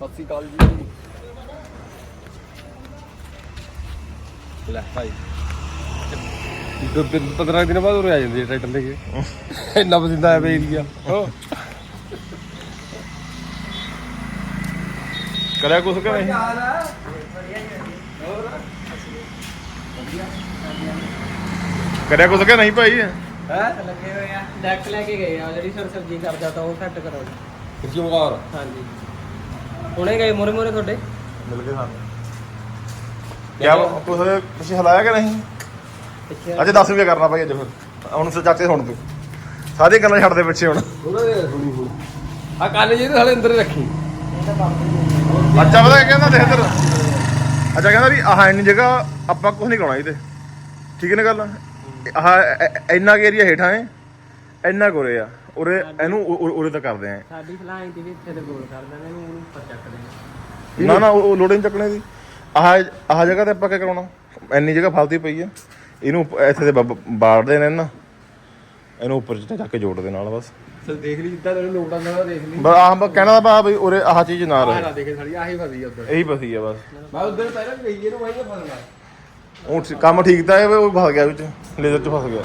ਸਤਿ ਸ਼੍ਰੀ ਅਕਾਲ ਜੀ। ਲੈ ਭਾਈ। ਦੋ ਤਿੰਨ 15 ਦਿਨ ਬਾਅਦ ਉਰੇ ਆ ਜਾਂਦੇ ਆ ਟਰੈਕਟਰ ਲੈ ਕੇ। ਇੰਨਾ ਪਸੰਦ ਆਇਆ ਬਈ ਏਰੀਆ ਹੋ ਕਰਿਆ ਕੁਛ ਕਿ ਨਹੀਂ ਕਰਿਆ ਕੁਛ ਕਿ ਨਹੀਂ ਭਾਈ? ਹੈ? ਲੱਗੇ ਹੋਏ ਆ। ਡੈਕ ਲੈ ਕੇ ਗਏ ਆ। ਜਿਹੜੀ ਸਰ ਸਬਜ਼ੀ ਕਰਦਾ ਤਾਂ ਉਹ ਸੈੱਟ ਕਰੋ ਕਿਉਂ ਕਾਰ ਹਾਂਜੀ। ਹੁਣੇ ਗਏ ਮੋਰੇ ਮੋਰੇ ਤੁਹਾਡੇ? ਮਿਲ ਕੇ ਸਾਨੂੰ। ਕਿਆ ਕੁਛ ਕੁਛ ਹਲਾਇਆ ਕਿ ਨਹੀਂ? ਪਿੱਛੇ ਅੱਜ ਦੱਸ ਵੀ ਕਰਨਾ ਭਾਈ ਅੱਜ ਫਿਰ। ਹੁਣ ਸ ਚਾਚੇ ਸੁਣ ਤੂੰ। ਸਾਰੀਆਂ ਗੱਲਾਂ ਛੱਡ ਦੇ ਪਿੱਛੇ ਹੁਣ। ਆ ਕੱਲ ਜੀ ਸਾਲੇ ਅੰਦਰ ਰੱਖੀ। ਅੱਛਾ ਪਤਾ ਕਹਿੰਦਾ ਦੇਖ ਇੱਧਰ। ਅੱਛਾ ਕਹਿੰਦਾ ਵੀ ਆਹ ਇੰਨੀ ਜਗ੍ਹਾ ਆਪਾਂ ਕੁਝ ਨਹੀਂ ਕਰਾਉਣਾ ਇਹਦੇ। ਠੀਕ ਹੈ ਨਾ ਗੱਲ? ਆਹ ਇੰਨਾ ਕੁ ਏਰੀਆ ਹੇਠਾਂ ਹੈ ਇੰਨਾ ਕੁਰੇ ਆ। ਉਰੇ ਇਹਨੂੰ ਉ- ਉ- ਉਰੇ ਤੱਕ ਕਰਦੇ ਆ। ਸਾਡੀ ਸਲਾਹ ਇੰਤੀ ਵੀ ਇੱਥੇ ਤੇ ਗੋਲ ਕਰ ਦਿੰਦੇ ਇਹਨੂੰ ਉਹਨੂੰ ਉੱਪਰ ਚੱਕ ਦੇਣਾ ਨਾ। ਨਾ ਉਹ ਉਹ ਲੋੜੇ ਨਹੀਂ ਚੱਕਣੇ ਦੀ। ਆਹ ਆਹ ਜਗ੍ਹਾ ਤੇ ਆਪਾਂ ਕੀ ਕਰਾਉਣਾ? ਇੰਨੀ ਜਗ੍ਹਾ ਫਾਲਤੂ ਹੀ ਪਈ ਆ। ਇਹਨੂੰ ਉੱਪ- ਇੱਥੇ ਤੇ ਬ- ਬਾੜਦੇ ਨੇ ਨਾ। ਇਹਨੂੰ ਉੱਪਰ ਚੱਕ ਕੇ ਜੋੜ ਦੇ ਨਾਲ ਬਸ। ਚਲ ਦੇਖ ਲਈ ਜਿੱਦਾਂ ਤੈਨੂੰ ਲੋਕ ਆਂਦਾ ਦੇਖ ਲਈ। ਬਸ ਆਹ ਬਸ ਕਹਿਣਾ ਦਾ ਭਾ ਵੀ ਉਰੇ ਆਹ ਚੀਜ਼ ਨਾ ਆਹ ਰਹੇ ਨਾ ਦੇਖੇ ਸਾਲੀ ਆਹੀ ਫਸੀ ਉਧਰ। ਇਹੀ ਫਸੀ ਆ ਬਸ। ਮੈਂ ਉਧਰ ਪਹਿਲਾਂ ਵੀ ਗਈ ਇਹਨੂੰ ਵਾਈ ਫਸਣਾ। ਉਹ ਠੀ- ਕੰਮ ਠੀਕ ਤਾਂ ਹੈ ਉਹ ਫਸ ਗਿਆ ਵਿੱਚ। ਲੇਜ਼ਰ ਚ ਫਸ ਗਿਆ।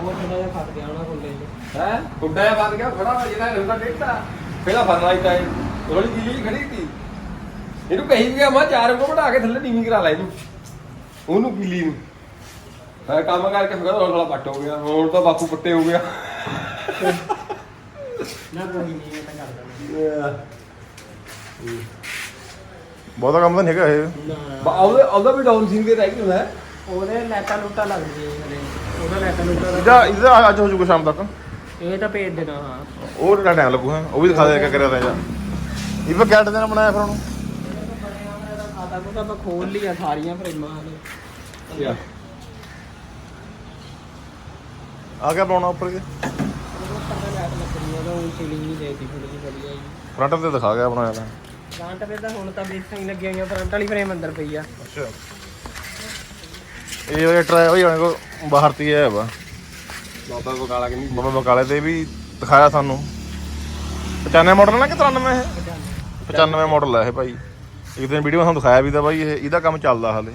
ਉਹ ਥੋੜਾ ਜਿਹਾ ਫਸ ਗਿਆ ਉਹਨਾਂ ਕੋਲੇ ਹੈ? ਗੁੱਡਾ ਜਿਹਾ ਫਸ ਗਿਆ ਖੜਾ ਹੋ ਜਿਹੜਾ ਹੁੰਦਾ ਦੇਖਦਾ ਪਹਿਲਾਂ ਫਸਣਾ ਹੀ ਤਾਂ ਥੋੜੀ ਜਿਹੀ ਜਿਹੀ ਖੜੀ ਸੀ। ਇਹਨੂੰ ਕਹੀ ਵੀ ਗਿਆ ਮੈਂ ਚਾਰ ਕੋ ਬਣਾ ਕੇ ਥੱਲੇ ਨੀਵੀਂ ਕਰਾ ਲੈ ਇਹਨੂੰ। ਉਹਨੂੰ ਕੀਲੀ ਨੂੰ ਹੈ ਕੰਮ ਕਰਕੇ ਫਿਰ ਥੋੜਾ ਪੱਟ ਹੋ ਗਿਆ। ਹੁਣ ਤਾਂ ਬਾਪੂ ਪੱਟੇ ਹੋ ਗਿਆ। ਨਾ ਕੋਈ ਨਹੀਂ ਇਹ ਤਾਂ ਕਰ ਦਿੰਦੇ ਬਹੁਤਾ ਕੰਮ ਤਾਂ ਨਹੀਂ ਹੈਗਾ ਇਹ। ਉਹਦਾ ਉਹਦਾ ਵੀ ਡਾਊਨ ਸਿੰਗ ਦੇ ਰਹਿ ਗਿਆ ਹੁੰਦਾ ਉਹਦੇ ਲੈਟਾਂ ਲੂਟਾਂ ਲੱਗਦੀਆਂ ਹਲੇ। ਉਹਦਾ ਲੈਟਾਂ ਲੂਟਾਂ ਇਹਦਾ ਇਹਦਾ ਅੱਜ ਹੋ ਜਾਊਗਾ ਸ਼ਾਮ ਤੱਕ। ਇਹ ਤਾਂ ਭੇਜ ਦੇਣਾ ਹਾਂ। ਉਹ ਕਿਹੜਾ ਟਾਈਮ ਲੱਗੂ ਹੈ ਉਹ ਵੀ ਦਿਖਾ ਦੇ ਕਿਆ ਕਰਿਆ ਰਹਿ ਜਾ। ਇਹ ਵੀ ਕਿਆ ਦਿਨ ਬਣਾਇਆ ਫਿਰ ਉਹਨੂੰ? ਖਾਤਾ ਕੋ ਤਾਂ ਆਪਾਂ ਖੋਲ ਲਿਆ ਸਾਰੀਆਂ ਫਰੇਮਾਂ ਹਲੇ। ਆ ਗਿਆ ਬਣਾਉਣਾ ਉੱਪਰ ਕੇ? ਤਾਂ ਤਾਂ ਫਰੰਟ ਤੇ ਦਿਖਾ ਗਿਆ ਬਣਾਇਆ ਤਾਂ। ਫਰੰਟ ਤੇ ਤਾਂ ਹੁਣ ਤਾਂ ਬੇਸਾਂ ਹੀ ਲੱਗੀਆਂ ਹੋਈਆਂ ਫਰੰਟ ਵਾਲੀ ਫਰੇਮ ਅੰਦਰ ਪਈ ਆ। ਅੱਛਾ। ਇਹ ਉਹ ਟਰਾਈ ਹੋਈ ਜਾਣੇ ਕੋ ਬਾਹਰ ਤੀ ਹੈ ਵਾ। ਬਾਬਾ ਬਕਾਲਾ ਕਿ ਨਹੀਂ ਬਾਬਾ ਬਕਾਲੇ ਤੇ ਵੀ ਦਿਖਾਇਆ ਸਾਨੂੰ। 95 ਮਾਡਲ ਨਾ ਕਿ 93 ਇਹ? 95 ਮਾਡਲ ਹੈ ਇਹ ਭਾਈ। ਇੱਕ ਦਿਨ ਵੀਡੀਓ ਸਾਨੂੰ ਦਿਖਾਇਆ ਵੀ ਤਾਂ ਭਾਈ ਇਹ ਇਹਦਾ ਕੰਮ ਚੱਲਦਾ ਹਾਲੇ।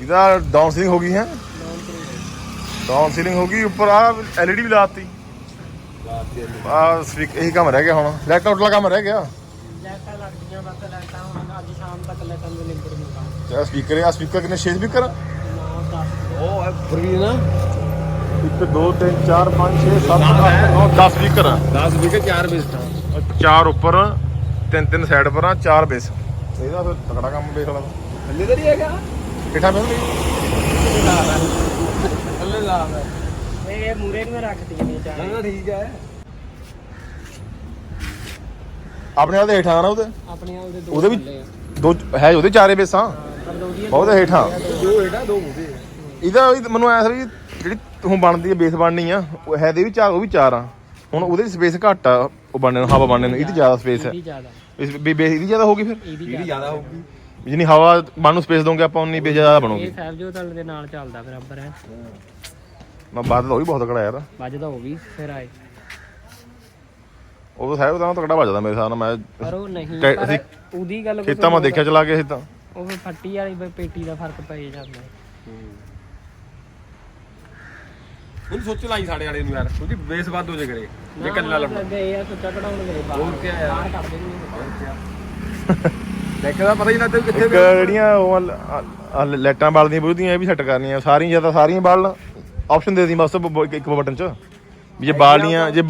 ਇਹਦਾ ਡਾਊਨ ਸੀਲਿੰਗ ਹੋ ਗਈ ਹੈ। ਡਾਊਨ ਸੀਲਿੰਗ ਹੋ ਗਈ ਉੱਪਰ ਆ ਐਲਈਡੀ ਵੀ ਲਾਤੀ। ਆ ਸਪੀਕ ਇਹੀ ਕੰਮ ਰਹਿ ਗਿਆ ਹੁਣ। ਲੈਟ ਆਊਟ ਵਾਲਾ ਕੰਮ ਰਹਿ ਗਿਆ। ਲੈਟਾਂ ਲੱਗਦੀਆਂ ਬਸ ਲੈਟਾਂ ਹੁਣ ਅੱਜ ਸ਼ਾਮ ਤੱਕ ਲੈਟਾਂ ਨੂੰ ਲਿੰਕ ਆ ਸਪੀਕਰ ਆ ਸਪੀਕਰ ਕਿੰਨੇ 6 ਸਪੀਕਰ ਨਾ 10 ਉਹ ਫਰੀ ਨਾ 1 2 3 4 5 6 7 8 9 10 ਸਪੀਕਰ ਆ। 10 ਵਿਕੇ 4 ਬਿਸਟਾ ਚਾਰ ਉੱਪਰ ਤਿੰਨ ਤਿੰਨ ਸਾਈਡ ਪਰ ਆ ਚਾਰ ਬੇਸ। ਇਹਦਾ ਫਿਰ ਤਕੜਾ ਕੰਮ ਵੇਖ ਲਾ। ਥੱਲੇ ਤਾਂ ਨਹੀਂ ਹੈਗਾ। ਕਿੱਠਾ ਮਿਲ ਗਈ ਥੱਲੇ ਲਾ ਮੈਂ ਇਹ ਮੂਰੇ ਨੂੰ ਰੱਖਦੀ ਨੇ ਚਾਰ। ਨਾ ਠੀਕ ਹੈ। ਆਪਣੇ ਹੇਠਾਂ ਨਾ ਉਹਦੇ? ਆਪਣੇ ਉਹਦੇ ਦੋ ਉਹਦੇ ਵੀ ਥੱਲੇ ਆ। ਦੋ ਹੈ ਉਹਦੇ ਚਾਰੇ ਬੇਸਾਂ? ਬਹੁਤ ਹੇਠਾਂ। ਦੋ। ਦੋ ਇਹਦਾ ਵੀ ਮੈਨੂੰ ਐ ਸੀ ਜਿਹੜੀ ਤੂੰ ਬਣਦੀ ਹੈ ਬੇਸ ਬਣਨੀ ਆ ਉਹ ਹੈ ਦੇ ਵੀ ਚਾਰ ਉਹ ਵੀ ਚਾਰ ਆ। ਹੁਣ ਉਹਦੇ ਸਪੇਸ ਘੱਟ ਆ ਉਹ ਬਣਨੇ ਨੂੰ ਹਵਾ ਬਣਨੇ ਨੂੰ ਇਹਦੀ ਜ਼ਿਆਦਾ ਸਪੇਸ ਹੈ ਇਹਦੀ ਜ਼ਿਆਦਾ। ਇਸ ਬੇ ਬੇਸ ਇਹਦੀ ਜ਼ਿਆਦਾ ਹੋਗੀ ਫਿਰ? ਇਹਦੀ ਜ਼ਿਆਦਾ ਹੋਊਗੀ। ਜਿੰਨੀ ਹਵਾ ਬਣਨ ਨੂੰ ਸਪੇਸ ਦੋਗੇ ਆਪਾਂ ਉਨੀ ਬੇਸ ਜ਼ਿਆਦਾ ਬਣੂਗੀ। ਇਹ ਸਾਹਿਬਜੋਤ ਦੇ ਨਾਲ ਚੱਲਦਾ ਬਰਾਬਰ ਹੈ। ਮੈਂ ਬਾਦ ਦਾ ਉਹ ਵੀ ਬਹੁਤ ਤਕੜਾ ਯਾਰ। ਵੱਜਦਾ ਉਹ ਵੀ ਫਿਰ ਆਏ। ਉਹ ਤਾਂ ਸਾਹਿਬ ਤਾਂ ਤਕੜਾ ਵੱਜਦਾ ਮੇਰੇ ਹਿਸਾਬ ਨਾਲ ਮੈਂ ਪਰ ਉਹ ਨਹੀਂ ਪਰ ਅਸੀਂ ਉਹਦੀ ਗੱਲ ਖੇਤਾਂ ਮੈਂ ਦੇਖਿਆ ਚਲਾ ਕੇ ਖੇਤਾਂ ਉਹ ਫਿਰ ਫੱਟੀ ਵਾਲੀ ਬ- ਪੇਟੀ ਦਾ ਫ਼ਰਕ ਪੈ ਜਾਂਦਾ। ਹੈ। ਉਹਨੂੰ ਸੋਚ ਲਾਈ ਸਾਡੇ ਵਾਲੇ ਨੂੰ ਯਾਰ। ਕਿਉਂਕਿ ਬੇਸ ਵੱਧ ਹੋ ਜੇ ਕਰੇ ਜੇ ਕੱਲਾ ਲੱਭਣਾ ਗਏ ਆ ਸੁੱਚਾ ਕਢਾਉਣ ਗਏ ਬਾਹਰ। ਹੋਰ ਕਿਆ ਯਾਰ? ਬਾਹਰ ਕੱਢ ਦੇਣਗੇ ਦੇਖਦਾ ਪਤਾ ਹੀ ਨਾ ਤੇ ਕਿੱਥੇ ਇੱਕ ਜਿਹੜੀਆਂ ਉਹ ਆ- ਆ- ਆ ਲਾਈਟਾਂ ਬਲਦੀਆਂ ਬੁਝਦੀਆਂ ਇਹ ਵੀ ਸੈੱਟ ਕਰਨੀਆਂ। ਸਾਰੀਆਂ ਜ਼ਿਆਦਾ ਸਾਰੀਆਂ ਬਲ ਆਪਸ਼ਨ ਦੇ ਦੀ ਬਸ ਬ- ਬ- ਇੱਕ ਬਟਨ ਚ। ਵੀ ਜੇ ਬਾਲੀਆਂ ਜੇ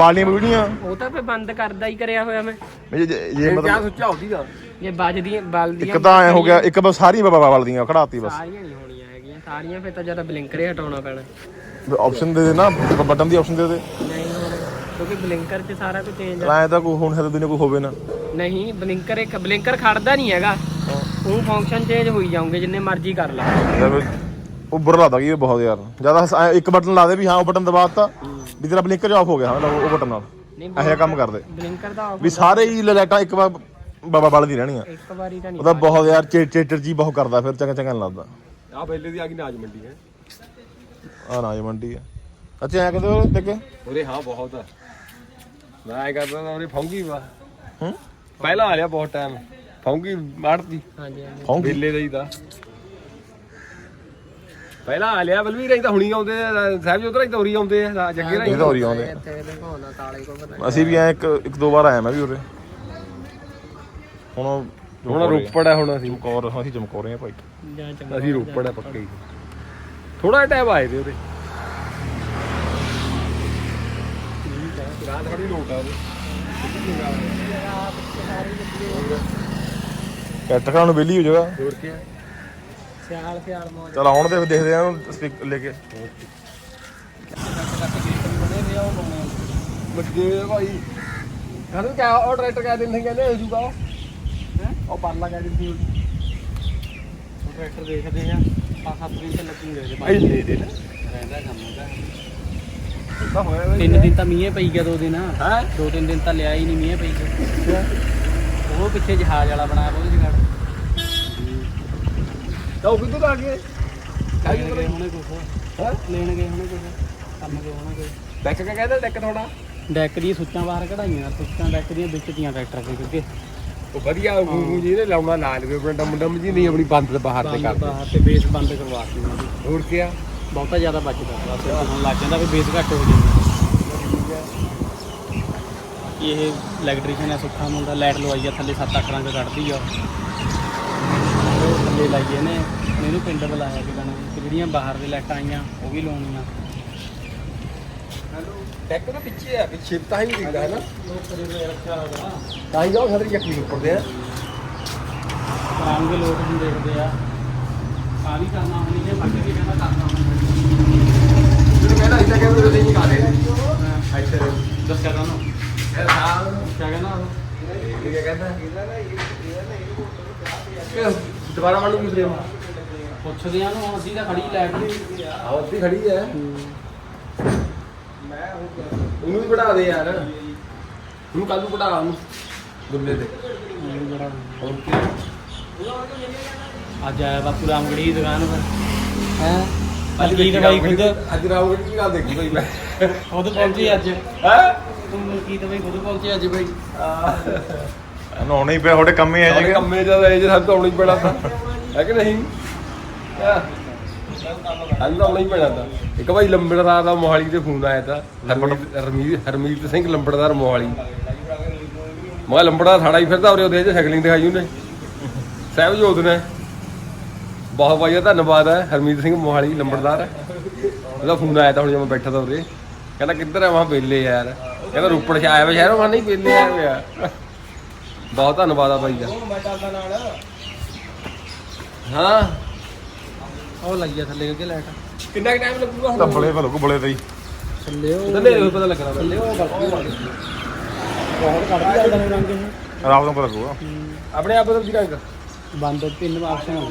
ਬਾਲੀਆਂ ਬੁਝਦੀਆਂ ਉਹ ਤਾਂ ਫੇ ਬੰਦ ਕਰਦਾ ਹੀ ਕਰਿਆ ਹੋਇਆ ਮੈਂ। ਜੇ- ਜੇ ਜੇ ਕਿਆ ਮਤਲਬ ਸੋਚਿਆ ਉਹਦੀ ਦਾ? ਜੇ ਵੱਜਦੀਆਂ ਬਲਦੀਆਂ ਇੱਕ ਤਾਂ ਐ ਹੋ ਗਿਆ ਇੱਕ ਬਸ ਸਾਰੀਆਂ ਬ- ਬ- ਬਲਦੀਆਂ ਖੜਾਤੀ ਬਸ। ਸਾਰੀਆਂ ਨਹੀਂ ਹੋਣੀਆਂ ਹੈਗੀਆਂ ਸਾਰੀਆਂ ਫੇ ਤਾਂ ਜ਼ਿਆਦਾ ਬਲਿੰਕਰ ਹੀ ਹਟਾਉਣਾ ਪੈਣਾ। ਆਪਸ਼ਨ ਦੇ ਦੇ ਨਾ ਬਟਨ ਦੀ ਆਪਸ਼ਨ ਦੇ ਦੇ। ਨਹੀਂ ਹੋਣਾ ਕਿਉਂਕਿ ਬਲਿੰਕਰ 'ਚ ਸਾਰਾ ਕੁਝ ਚੇਂਜ ਐ ਤਾਂ ਕੋਈ ਹੁਣ ਹੈ ਦੁਨੀਆ ਕੋਈ ਹੋਵੇ ਨਾ। ਨਹੀਂ ਬਲਿੰਕਰ ਇੱਕ ਬਲਿੰਕਰ ਖੜਦਾ ਨਹੀਂ ਹੈਗਾ। ਉਹ ਫੰਕਸ਼ਨ ਚੇਂਜ ਹੋਈ ਜਾਉਂਗੇ ਜਿੰਨੇ ਮਰਜ਼ੀ ਕਰ ਲਾ। ਯਾਰ ਉਹ ਬੁਰਾ ਲੱਗਦਾ ਕਿ ਇਹ ਬਹੁਤ ਯਾਰ। ਜ਼ਿਆਦਾ ਇੱਕ ਬਟਨ ਲਾ ਦੇ ਵੀ ਹਾਂ ਉਹ ਬਟਨ ਦਬਾਤਾ ਵੀ ਤੇਰਾ ਬਲਿੰਕਰ ਆਫ ਹੋ ਗਿਆ ਹਾਂ ਲਓ ਉਹ ਬਟਨ ਨਾਲ। ਨਹੀਂ ਇਹੋ ਕੰਮ ਕਰਦੇ। ਬਲਿੰਕਰ ਦਾ ਵੀ ਸਾਰੇ ਹੀ ਲਾਈਟਾਂ ਇੱਕ ਵਾਰ ਬਾਬਾ ਬਲਦੀ ਰਹਿਣੀਆਂ। ਇੱਕ ਵਾਰੀ ਤਾਂ ਨਹੀਂ ਉਹਦਾ ਬਹੁਤ ਯਾਰ ਚੇਟਰ ਜੀ ਬਹੁਤ ਕਰਦਾ ਫਿਰ ਚੰਗਾ ਚੰਗਾ ਨੀ ਲੱਗਦਾ। ਆ ਬੈਲੇ ਦੀ ਆ ਗਈ ਨਾਜ ਮੰਡੀ ਹੈ। ਆ ਨਾਜ ਮੰਡੀ ਆ। ਅੱਛਾ ਐ ਕਹਦੇ ਉਹ ਦੇਖ? ਉਹਦੇ ਹਾਂ ਬਹੁਤ ਆ। ਮੈਂ ਐ ਕਰਦਾ ਉਹਨੇ ਫੌਂਗੀ ਵਾ। ਹੂੰ? ਪਹਿਲਾਂ ਆ ਲਿਆ ਬਹੁਤ ਟਾਈਮ ਫੌਂਗੀ ਮਾਰਦੀ ਹਾਂਜੀ ਹਾਂਜੀ। ਫੌਂਗੀ? ਵੇਲੇ ਦਾ ਹੀ ਤਾਂ। ਪਹਿਲਾਂ ਆ ਲਿਆ ਬਲਵੀਰ ਅਸੀਂ ਤਾਂ ਹੁਣੀ ਆਉਂਦੇ ਆ ਸਾਹਿਬ ਜੀ ਉਧਰ ਹੀ ਦੌਰੀ ਆਉਂਦੇ ਆ ਜੱਗੇ ਇਹ ਰਾਈ ਤਾਂ ਹੋਰੀ ਆਉਂਦੇ ਇੱਥੇ ਦਿਖਾਉਣਾ ਕਾਲੇ ਕੋ ਪਤਾ ਅਸੀਂ ਵੀ ਐ ਇੱਕ ਇੱਕ ਦੋ ਵਾਰ ਆਇਆ ਮੈਂ ਵੀ ਉਰੇ। ਹੁਣ ਹੁਣ ਰੋਪੜ ਆ ਹੁਣ ਅਸੀਂ। ਚਮਕੌਰ ਅਸੀਂ ਚਮਕੌਰ ਰਹੇ ਆ ਭਾਈ। ਜਾਂ ਚੰਗਾ ਅਸੀਂ ਰੋਪੜ ਆ ਪੱਕੇ ਥੋੜਾ ਟਾਈਮ ਆਏ ਤੇ ਉਹਦੇ। ਰਾਤ ਖੜੀ ਲੋਟ ਆ ਕੈਟਰਾਂ ਨੂੰ ਵਿਹਲੀ ਹੋ ਜਾਗਾ। ਹੋਰ ਕੀ ਸਿਆਲ ਸਿਆਲ ਮੌਜ। ਚਲ ਆਉਣ ਦੇ ਦੇਖਦੇ ਆ ਸਪੀਕ ਲੈ ਕੇ। ਵੱਡੇ ਭਾਈ। ਕਹਿੰਦੇ ਕਿ ਉਹ ਟਰੈਕਟਰ ਕਹਿ ਦਿੰਦੇ ਕਹਿੰਦੇ ਹੋ ਜੂਗਾ ਉਹ। ਉਹ ਪਰਲਾ ਕਹਿ ਦਿੰਦੀ ਉਹ ਟਰੈਕਟਰ ਦੇਖਦੇ ਆ। ਆ ਸੱਤ ਦਿਨ ਤੇ ਲੱਗੂਗੇ ਇਹਦੇ ਭਾਈ ਦੇ ਦੇ ਨਾ। ਰਹਿੰਦਾ ਕੰਮ ਦਾ ਤਾਂ ਹੋਇਆ ਤਿੰਨ ਦਿਨ ਤਾਂ ਮੀਂਹ ਪਈ ਗਿਆ ਦੋ ਦਿਨ। ਹੈ? ਦੋ ਤਿੰਨ ਦਿਨ ਤਾਂ ਲਿਆ ਹੀ ਨਹੀਂ ਮੀਂਹ ਪਈ ਗਿਆ। ਉਹ ਪਿੱਛੇ ਜਹਾਜ਼ ਵਾਲਾ ਬਣਾਇਆ ਵਾ ਉਹਦੇ ਜਗਾੜ। ਤਾਂ ਉਹ ਕਿੱਥੋਂ ਆ ਗਏ ਲੈਣ ਗਏ ਹੋਣੇ। ਕੁਛ। ਹਾਂ? ਲੈਣ ਗਏ ਹੋਣੇ ਕੁਛ। ਕੰਮ ਗਏ ਹੋਣੇ ਕੁਛ। ਡੈਕ ਕਾ ਕਹਿੰਦਾ? ਡੈਕ ਥੋੜਾ ਡੈਕ ਦੀਆਂ ਸੁੱਚਾਂ ਬਾਹਰ ਕਢਾਈਆਂ। ਸੁੱਚਾਂ ਡੈਕ ਦੀਆਂ ਵਿੱਚ ਦੀਆਂ ਟਰੈਕਟਰ ਦੇ ਕਿਉਂਕਿ ਉਹ ਵਧੀਆ ਗੂਗੂ ਜੀ ਨੇ ਲਾਉਣਾ ਲਾ ਲਵੇ ਆਪਣਾ ਡਮ ਡਮ ਜੀ ਨਹੀਂ ਆਪਣੀ ਬੰਦ ਬਾਹਰ ਤੇ ਕਰ ਬਾਹਰ ਤੇ ਬੇਸ ਬੰਦ ਕਰਵਾਤੀ ਉਹਨਾਂ ਦੀ। ਹੋਰ ਕੀ ਆ? ਬਹੁਤਾ ਜ਼ਿਆਦਾ ਬਚਦਾ ਬਸ ਹੁਣ ਲੱਗ ਜਾਂਦਾ ਵੀ ਬੇਸ ਘੱਟ ਹੋ ਜਾਂਦੀ ਇਹ ਇਲੈਕਟ੍ਰੀਸ਼ੀਅਨ ਹੈ ਸੁੱਖਾ ਮੁੰਡਾ ਲਾਈਟ ਲਵਾਈ ਆ ਥੱਲੇ 7-8 ਰੰਗ ਕੱਢਦੀ ਆ। ਥੱਲੇ ਲਾਈਏ ਨੇ ਇਹਨੂੰ ਪਿੰਡ ਬੁਲਾਇਆ ਕਿ ਕਿ ਜਿਹੜੀਆਂ ਬਾਹਰ ਦੇ ਲਾਈਟਾਂ ਆਈਆਂ ਉਹ ਵੀ ਲਾਉਣੀਆਂ। ਡੈਕ ਦੇ ਪਿੱਛੇ ਆ ਪਿੱਛੇ ਤਾਂ ਹੀ ਦਿਖਦਾ ਹੈ ਨਾ? ਤਾਂ ਹੀ ਜਾਓ ਖਤਰੀ ਯਕੀਨ ਉੱਪਰਦੇ ਆ। ਰੰਗ ਲੋਕ ਨੂੰ ਦੇਖਦੇ ਆ। ਆ ਵੀ ਕਰਨਾ ਹੁਣ ਇਹ ਬੱਕੇ ਵੀ ਕਹਿੰਦਾ ਕਰਨਾ ਜਿਹਨੂੰ ਕਹਿੰਦਾ ਇੱਥੇ ਕਹਿੰਦੇ ਤੁਸੀਂ ਨਹੀਂ ਕਾਦੇ ਇੱਥੇ ਦੱਸਿਆ ਤਾਂ ਨਾ ਇਹ ਸਾਹ ਕਿਆ ਕਹਿੰਦਾ ਉਹ? ਇਹ ਕਹਿੰਦਾ? ਕਿ ਦੁਬਾਰਾ ਮੰਨ ਲੂ ਫਰੇਮ ਪੁੱਛਦੇ ਆ ਨੂੰ ਹੁਣ ਅਸੀਂ ਤਾਂ ਖੜੀ ਲਾਈਟ ਆਹ ਉੱਥੇ ਖੜੀ ਹੈ। ਉਹਨੂੰ ਵੀ ਵਧਾ ਦੇ ਯਾਰ। ਉਹਨੂੰ ਕੱਲ ਨੂੰ ਵਧਾ ਉਹਨੂੰ ਦੁੱਲੇ ਤੇ। ਹੋਰ ਕੀ? ਅੱਜ ਆਇਆ ਬਾਪੂ ਰਾਮਗੜੀ ਦੀ ਦੁਕਾਨ ਪਰ ਹੈ? ਅੱਜ ਕੀ ਦਵਾਈ ਖੁਦ? ਅੱਜ ਰਾਉਗੜੀ ਕੀ ਗੱਲ ਦੇਖੀ ਬਈ ਮੈਂ। ਖੁਦ ਪਹੁੰਚੀ ਅੱਜ। ਹੈ? ਤੂੰ ਕੀ ਦਵਾਈ ਖੁਦ ਪਹੁੰਚੀ ਅੱਜ ਬਈ ਇਹਨੂੰ ਆਉਣਾ ਹੀ ਪਿਆ ਤੁਹਾਡੇ ਕੰਮ ਆ ਜਿਹੜੇ ਜੀ ਕੰਮੇ ਜਦ ਇਹ ਸਾਨੂੰ ਤਾਂ ਆਉਣਾ ਪੈਣਾ ਤਾਂ। ਹੈ ਕਿ ਨਹੀਂ? ਪੈਣਾ ਤਾਂ। ਇੱਕ ਭਾਈ ਲੰਬੜਦਾਰ ਦਾ ਮੋਹਾਲੀ ਤੇ ਫੋਨ ਆਇਆ ਤਾਂ। ਹਰਮੀਤ ਹਰਮੀਤ ਸਿੰਘ ਲੰਬੜਦਾਰ ਮੋਹਾਲੀ। ਮੈਂ ਲੰਬੜਾ ਸਾੜਾ ਹੀ ਫਿਰਦਾ ਉਰੇ ਉਹਦੇ ਚ ਸਾਈਕਲਿੰਗ ਦਿਖਾਈ ਉਹਨੇ। ਸਹਿਬਜੋਤ ਨੇ। ਬਹੁਤ ਵਧੀਆ ਧੰਨਵਾਦ ਹੈ ਹਰਮੀਤ ਸਿੰਘ ਮੋਹਾਲੀ ਲੰਬੜਦਾਰ। ਉਹਦਾ ਫੋਨ ਆਇਆ ਤਾਂ ਹੁਣ ਜਦੋਂ ਮੈਂ ਬੈਠਾ ਤਾਂ ਉਰੇ। ਕਹਿੰਦਾ ਕਿੱਧਰ ਆ? ਮੈਂ ਵੇਲੇ ਯਾਰ। ਕਹਿੰਦਾ ਰੋਪੜ ਚ ਆਇਆ ਵਾ ਸ਼ਹਿਰੋਂ ਮੈਂ ਨਹੀਂ ਵੇਲੇ ਆਇਆ ਹੋਇਆ ਬਹੁਤ ਧੰਨਵਾਦ ਆ ਬਾਈ ਦਾ। ਹਾਂ। ਉਹ ਲੱਗੀ ਆ ਥੱਲੇ ਕਿਉਂਕਿ ਲਾਈਟ ਕਿੰਨਾ ਟਾਈਮ ਲੱਗੂਗਾ ਤਾਂ ਬਲੇ ਭਲੋ ਬਲੇ ਤੇ ਹੀ ਥੱਲੇ ਉਹ ਥੱਲੇ ਹੋਏ ਪਤਾ ਲੱਗਣਾ ਥੱਲੇ ਉਹ ਬਲਕੀ ਵਾਲੀ ਬਹੁਤ ਕੱਢਦੀ ਜਾਂਦਾ ਨੇ ਰੰਗ ਇਹ ਰਾਤ ਨੂੰ ਪਤਾ ਲੱਗੂਗਾ। ਆਪਣੇ ਆਪ ਬਦਲ ਦੀ ਰੰਗ ਬੰਦ ਤਿੰਨ ਆਪਸ਼ਨ ਹੋ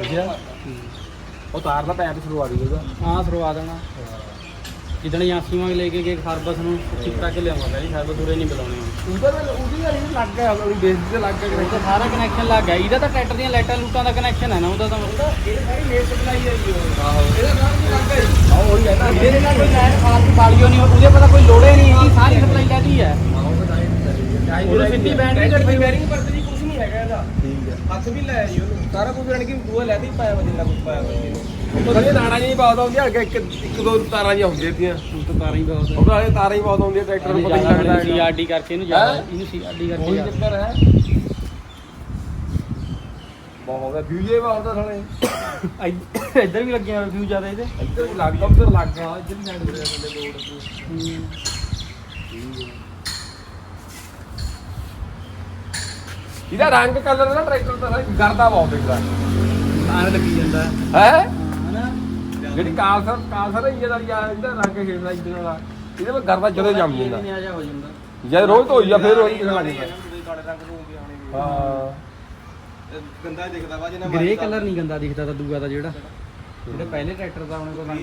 ਅੱਛਾ। ਉਹ ਤਾਰ ਦਾ ਪੈਪ ਸ਼ੁਰੂ ਆ ਰਹੀ ਉਹਦਾ। ਹਾਂ ਸਰਵਾ ਦੇਣਾ ਜਿੱਦਣ ਏਜੰਸੀ ਵਾਂਗ ਲੈ ਕੇ ਗਏ ਸਰਵਿਸ ਨੂੰ ਠੀਕ ਕਰਾ ਕੇ ਲਿਆਵਾਂਗਾ ਜੀ ਸਰਵਿਸ ਉਰੇ ਨਹੀਂ ਬੁਲਾਉਣੇ ਹੁਣ। ਉਹਦਾ ਉਹਦੀ ਵਾਲੀ ਲੱਗ ਗਿਆ ਉਹਦੀ ਬੇਸ ਤੇ ਲੱਗ ਗਿਆ ਤਾਂ ਸਾਰਾ ਕਨੈਕਸ਼ਨ ਲੱਗ ਗਿਆ। ਇਹਦਾ ਤਾਂ ਟਰੈਕਟਰ ਦੀਆਂ ਲਾਈਟਾਂ ਲੂਟਾਂ ਦਾ ਕਨੈਕਸ਼ਨ ਹੈ ਨਾ ਉਹਦਾ ਤਾਂ ਇਹ ਸਾਰੀ ਮੇਲ ਸਪਲਾਈ ਹੈ ਜੀ ਆਹੋ। ਇਹਦਾ ਨਾਮ ਕੀ ਲੱਗ ਗਿਆ ਆਹ ਉਹੀ ਹੈ ਨਾ। ਇਹਦੇ ਨਾਲ ਕੋਈ ਲਾਈਟ ਫਾਲਤੂ ਬਾਲੀਓ ਨਹੀਂ ਉਹਦੇ ਪਤਾ ਕੋਈ ਲੋੜੇ ਨਹੀਂ ਹੈਗੀ ਸਾਰੀ ਸਪਲਾਈ ਲੈਦੀ ਹੈ। ਉਹਨੂੰ ਸਿੱਧੀ ਬੈਟਰੀ ਕੱਢੀ ਬੈਰਿੰਗ ਪਰ ਜੀ ਕੁਝ ਨਹੀਂ ਹੈਗਾ ਇਹਦਾ। ਠੀਕ ਹੈ। ਹੱਥ ਵੀ ਲੈ ਜੀ ਉਹਨੂੰ। ਸਾਰਾ ਕੁਝ ਰਣ ਕੀ ਦੂਆ ਲੈਦੀ ਪਾਇਆ ਵਾ ਜਿੰਨਾ ਕੁਝ ਪਾਇਆ ਵਾ। ਉਹ ਥੋੜੀ ਨਾੜਾ ਜੀ ਬਹੁਤ ਆਉਂਦੀਆਂ ਅੱਗੇ ਇੱਕ ਇੱਕ ਦੋ ਤਾਰਾਂ ਜੀ ਹੁੰਦੀਆਂ ਤੀਆਂ। ਹੁਣ ਤਾਂ ਤਾਰਾਂ ਹੀ ਬਹੁਤ ਹੈ ਉਹਦਾ ਇਹ ਤਾਰਾਂ ਹੀ ਬਹੁਤ ਆਉਂਦੀਆਂ ਟਰੈਕਟਰ ਨੂੰ ਪਤਾ ਨਹੀਂ ਲੱਗਦਾ ਹੈਗਾ। ਸੀਆਰਡੀ ਕਰਕੇ ਇਹਨੂੰ ਜ਼ਿਆਦਾ ਹੈਂ? ਇਹਨੂੰ ਸੀਆਰਡੀ ਕਰਕੇ ਉਹੀ ਜ਼ਿਆਦਾ। ਚੱਕਰ ਹੈ। ਬਹੁਤ ਹੈ ਫਿਊਜੇ ਮਾਰਦਾ ਥਲੇ ਇੱਧ- ਇੱਧਰ ਵੀ ਲੱਗਿਆ ਫਿਊਜ਼ ਜ਼ਿਆਦਾ ਇਹਦੇ। ਇੱਧਰ ਵੀ ਲੱਗ ਉੱਧਰ ਲੱਗ ਗਿਆ ਇੱਧਰ ਵੀ ਸਾਈਡ ਤੇ ਥੱਲੇ ਲੋਡ ਇਹਦਾ ਰੰਗ ਕਲਰ ਨਾ ਟਰੈਕਟਰ ਦਾ ਸਾਰੀ ਗਰਦਾ ਬਹੁਤ ਦਿਖਦਾ। ਆਣ ਲੱਗੀ ਜਾਂਦਾ। ਹੈ? ਹਨਾ ਜਿਹੜੀ ਕਾਲਸਰ ਕਾਲਸਰ ਇੰਜਨ ਵਾਲੀ ਆ ਇਹਦਾ ਰੰਗ ਖੇਡਦਾ ਇੰਜਨ ਵਾਲਾ ਇਹਦੇ ਵਿੱਚ ਗਰਦਾ ਜਦੋਂ ਜੰਮ ਜਾਂਦਾ। ਨਿਆਜਾ ਹੋ ਜਾਂਦਾ। ਜਦ ਰੋਜ਼ ਧੋਈ ਜਾ ਫਿਰ ਉਹੀ ਦਿਖਣ ਲੱਗ ਜਾਂਦਾ ਕਾਲੇ ਰੰਗ ਨੂੰ ਹੁੰਦੇ ਆਉਣੇ ਹਾਂ। ਗੰਦਾ ਦਿਖਦਾ ਵਾ ਜਿੰਨਾ ਗ੍ਰੇ ਕਲਰ ਨਹੀਂ ਗੰਦਾ ਦਿਖਦਾ ਤਾਂ ਦੂਆ ਦਾ ਜਿਹੜਾ। ਜਿਹੜੇ ਪਹਿਲੇ ਟਰੈਕਟਰ ਦਾ ਆਪਣੇ ਕੋਲ ਰੰਗ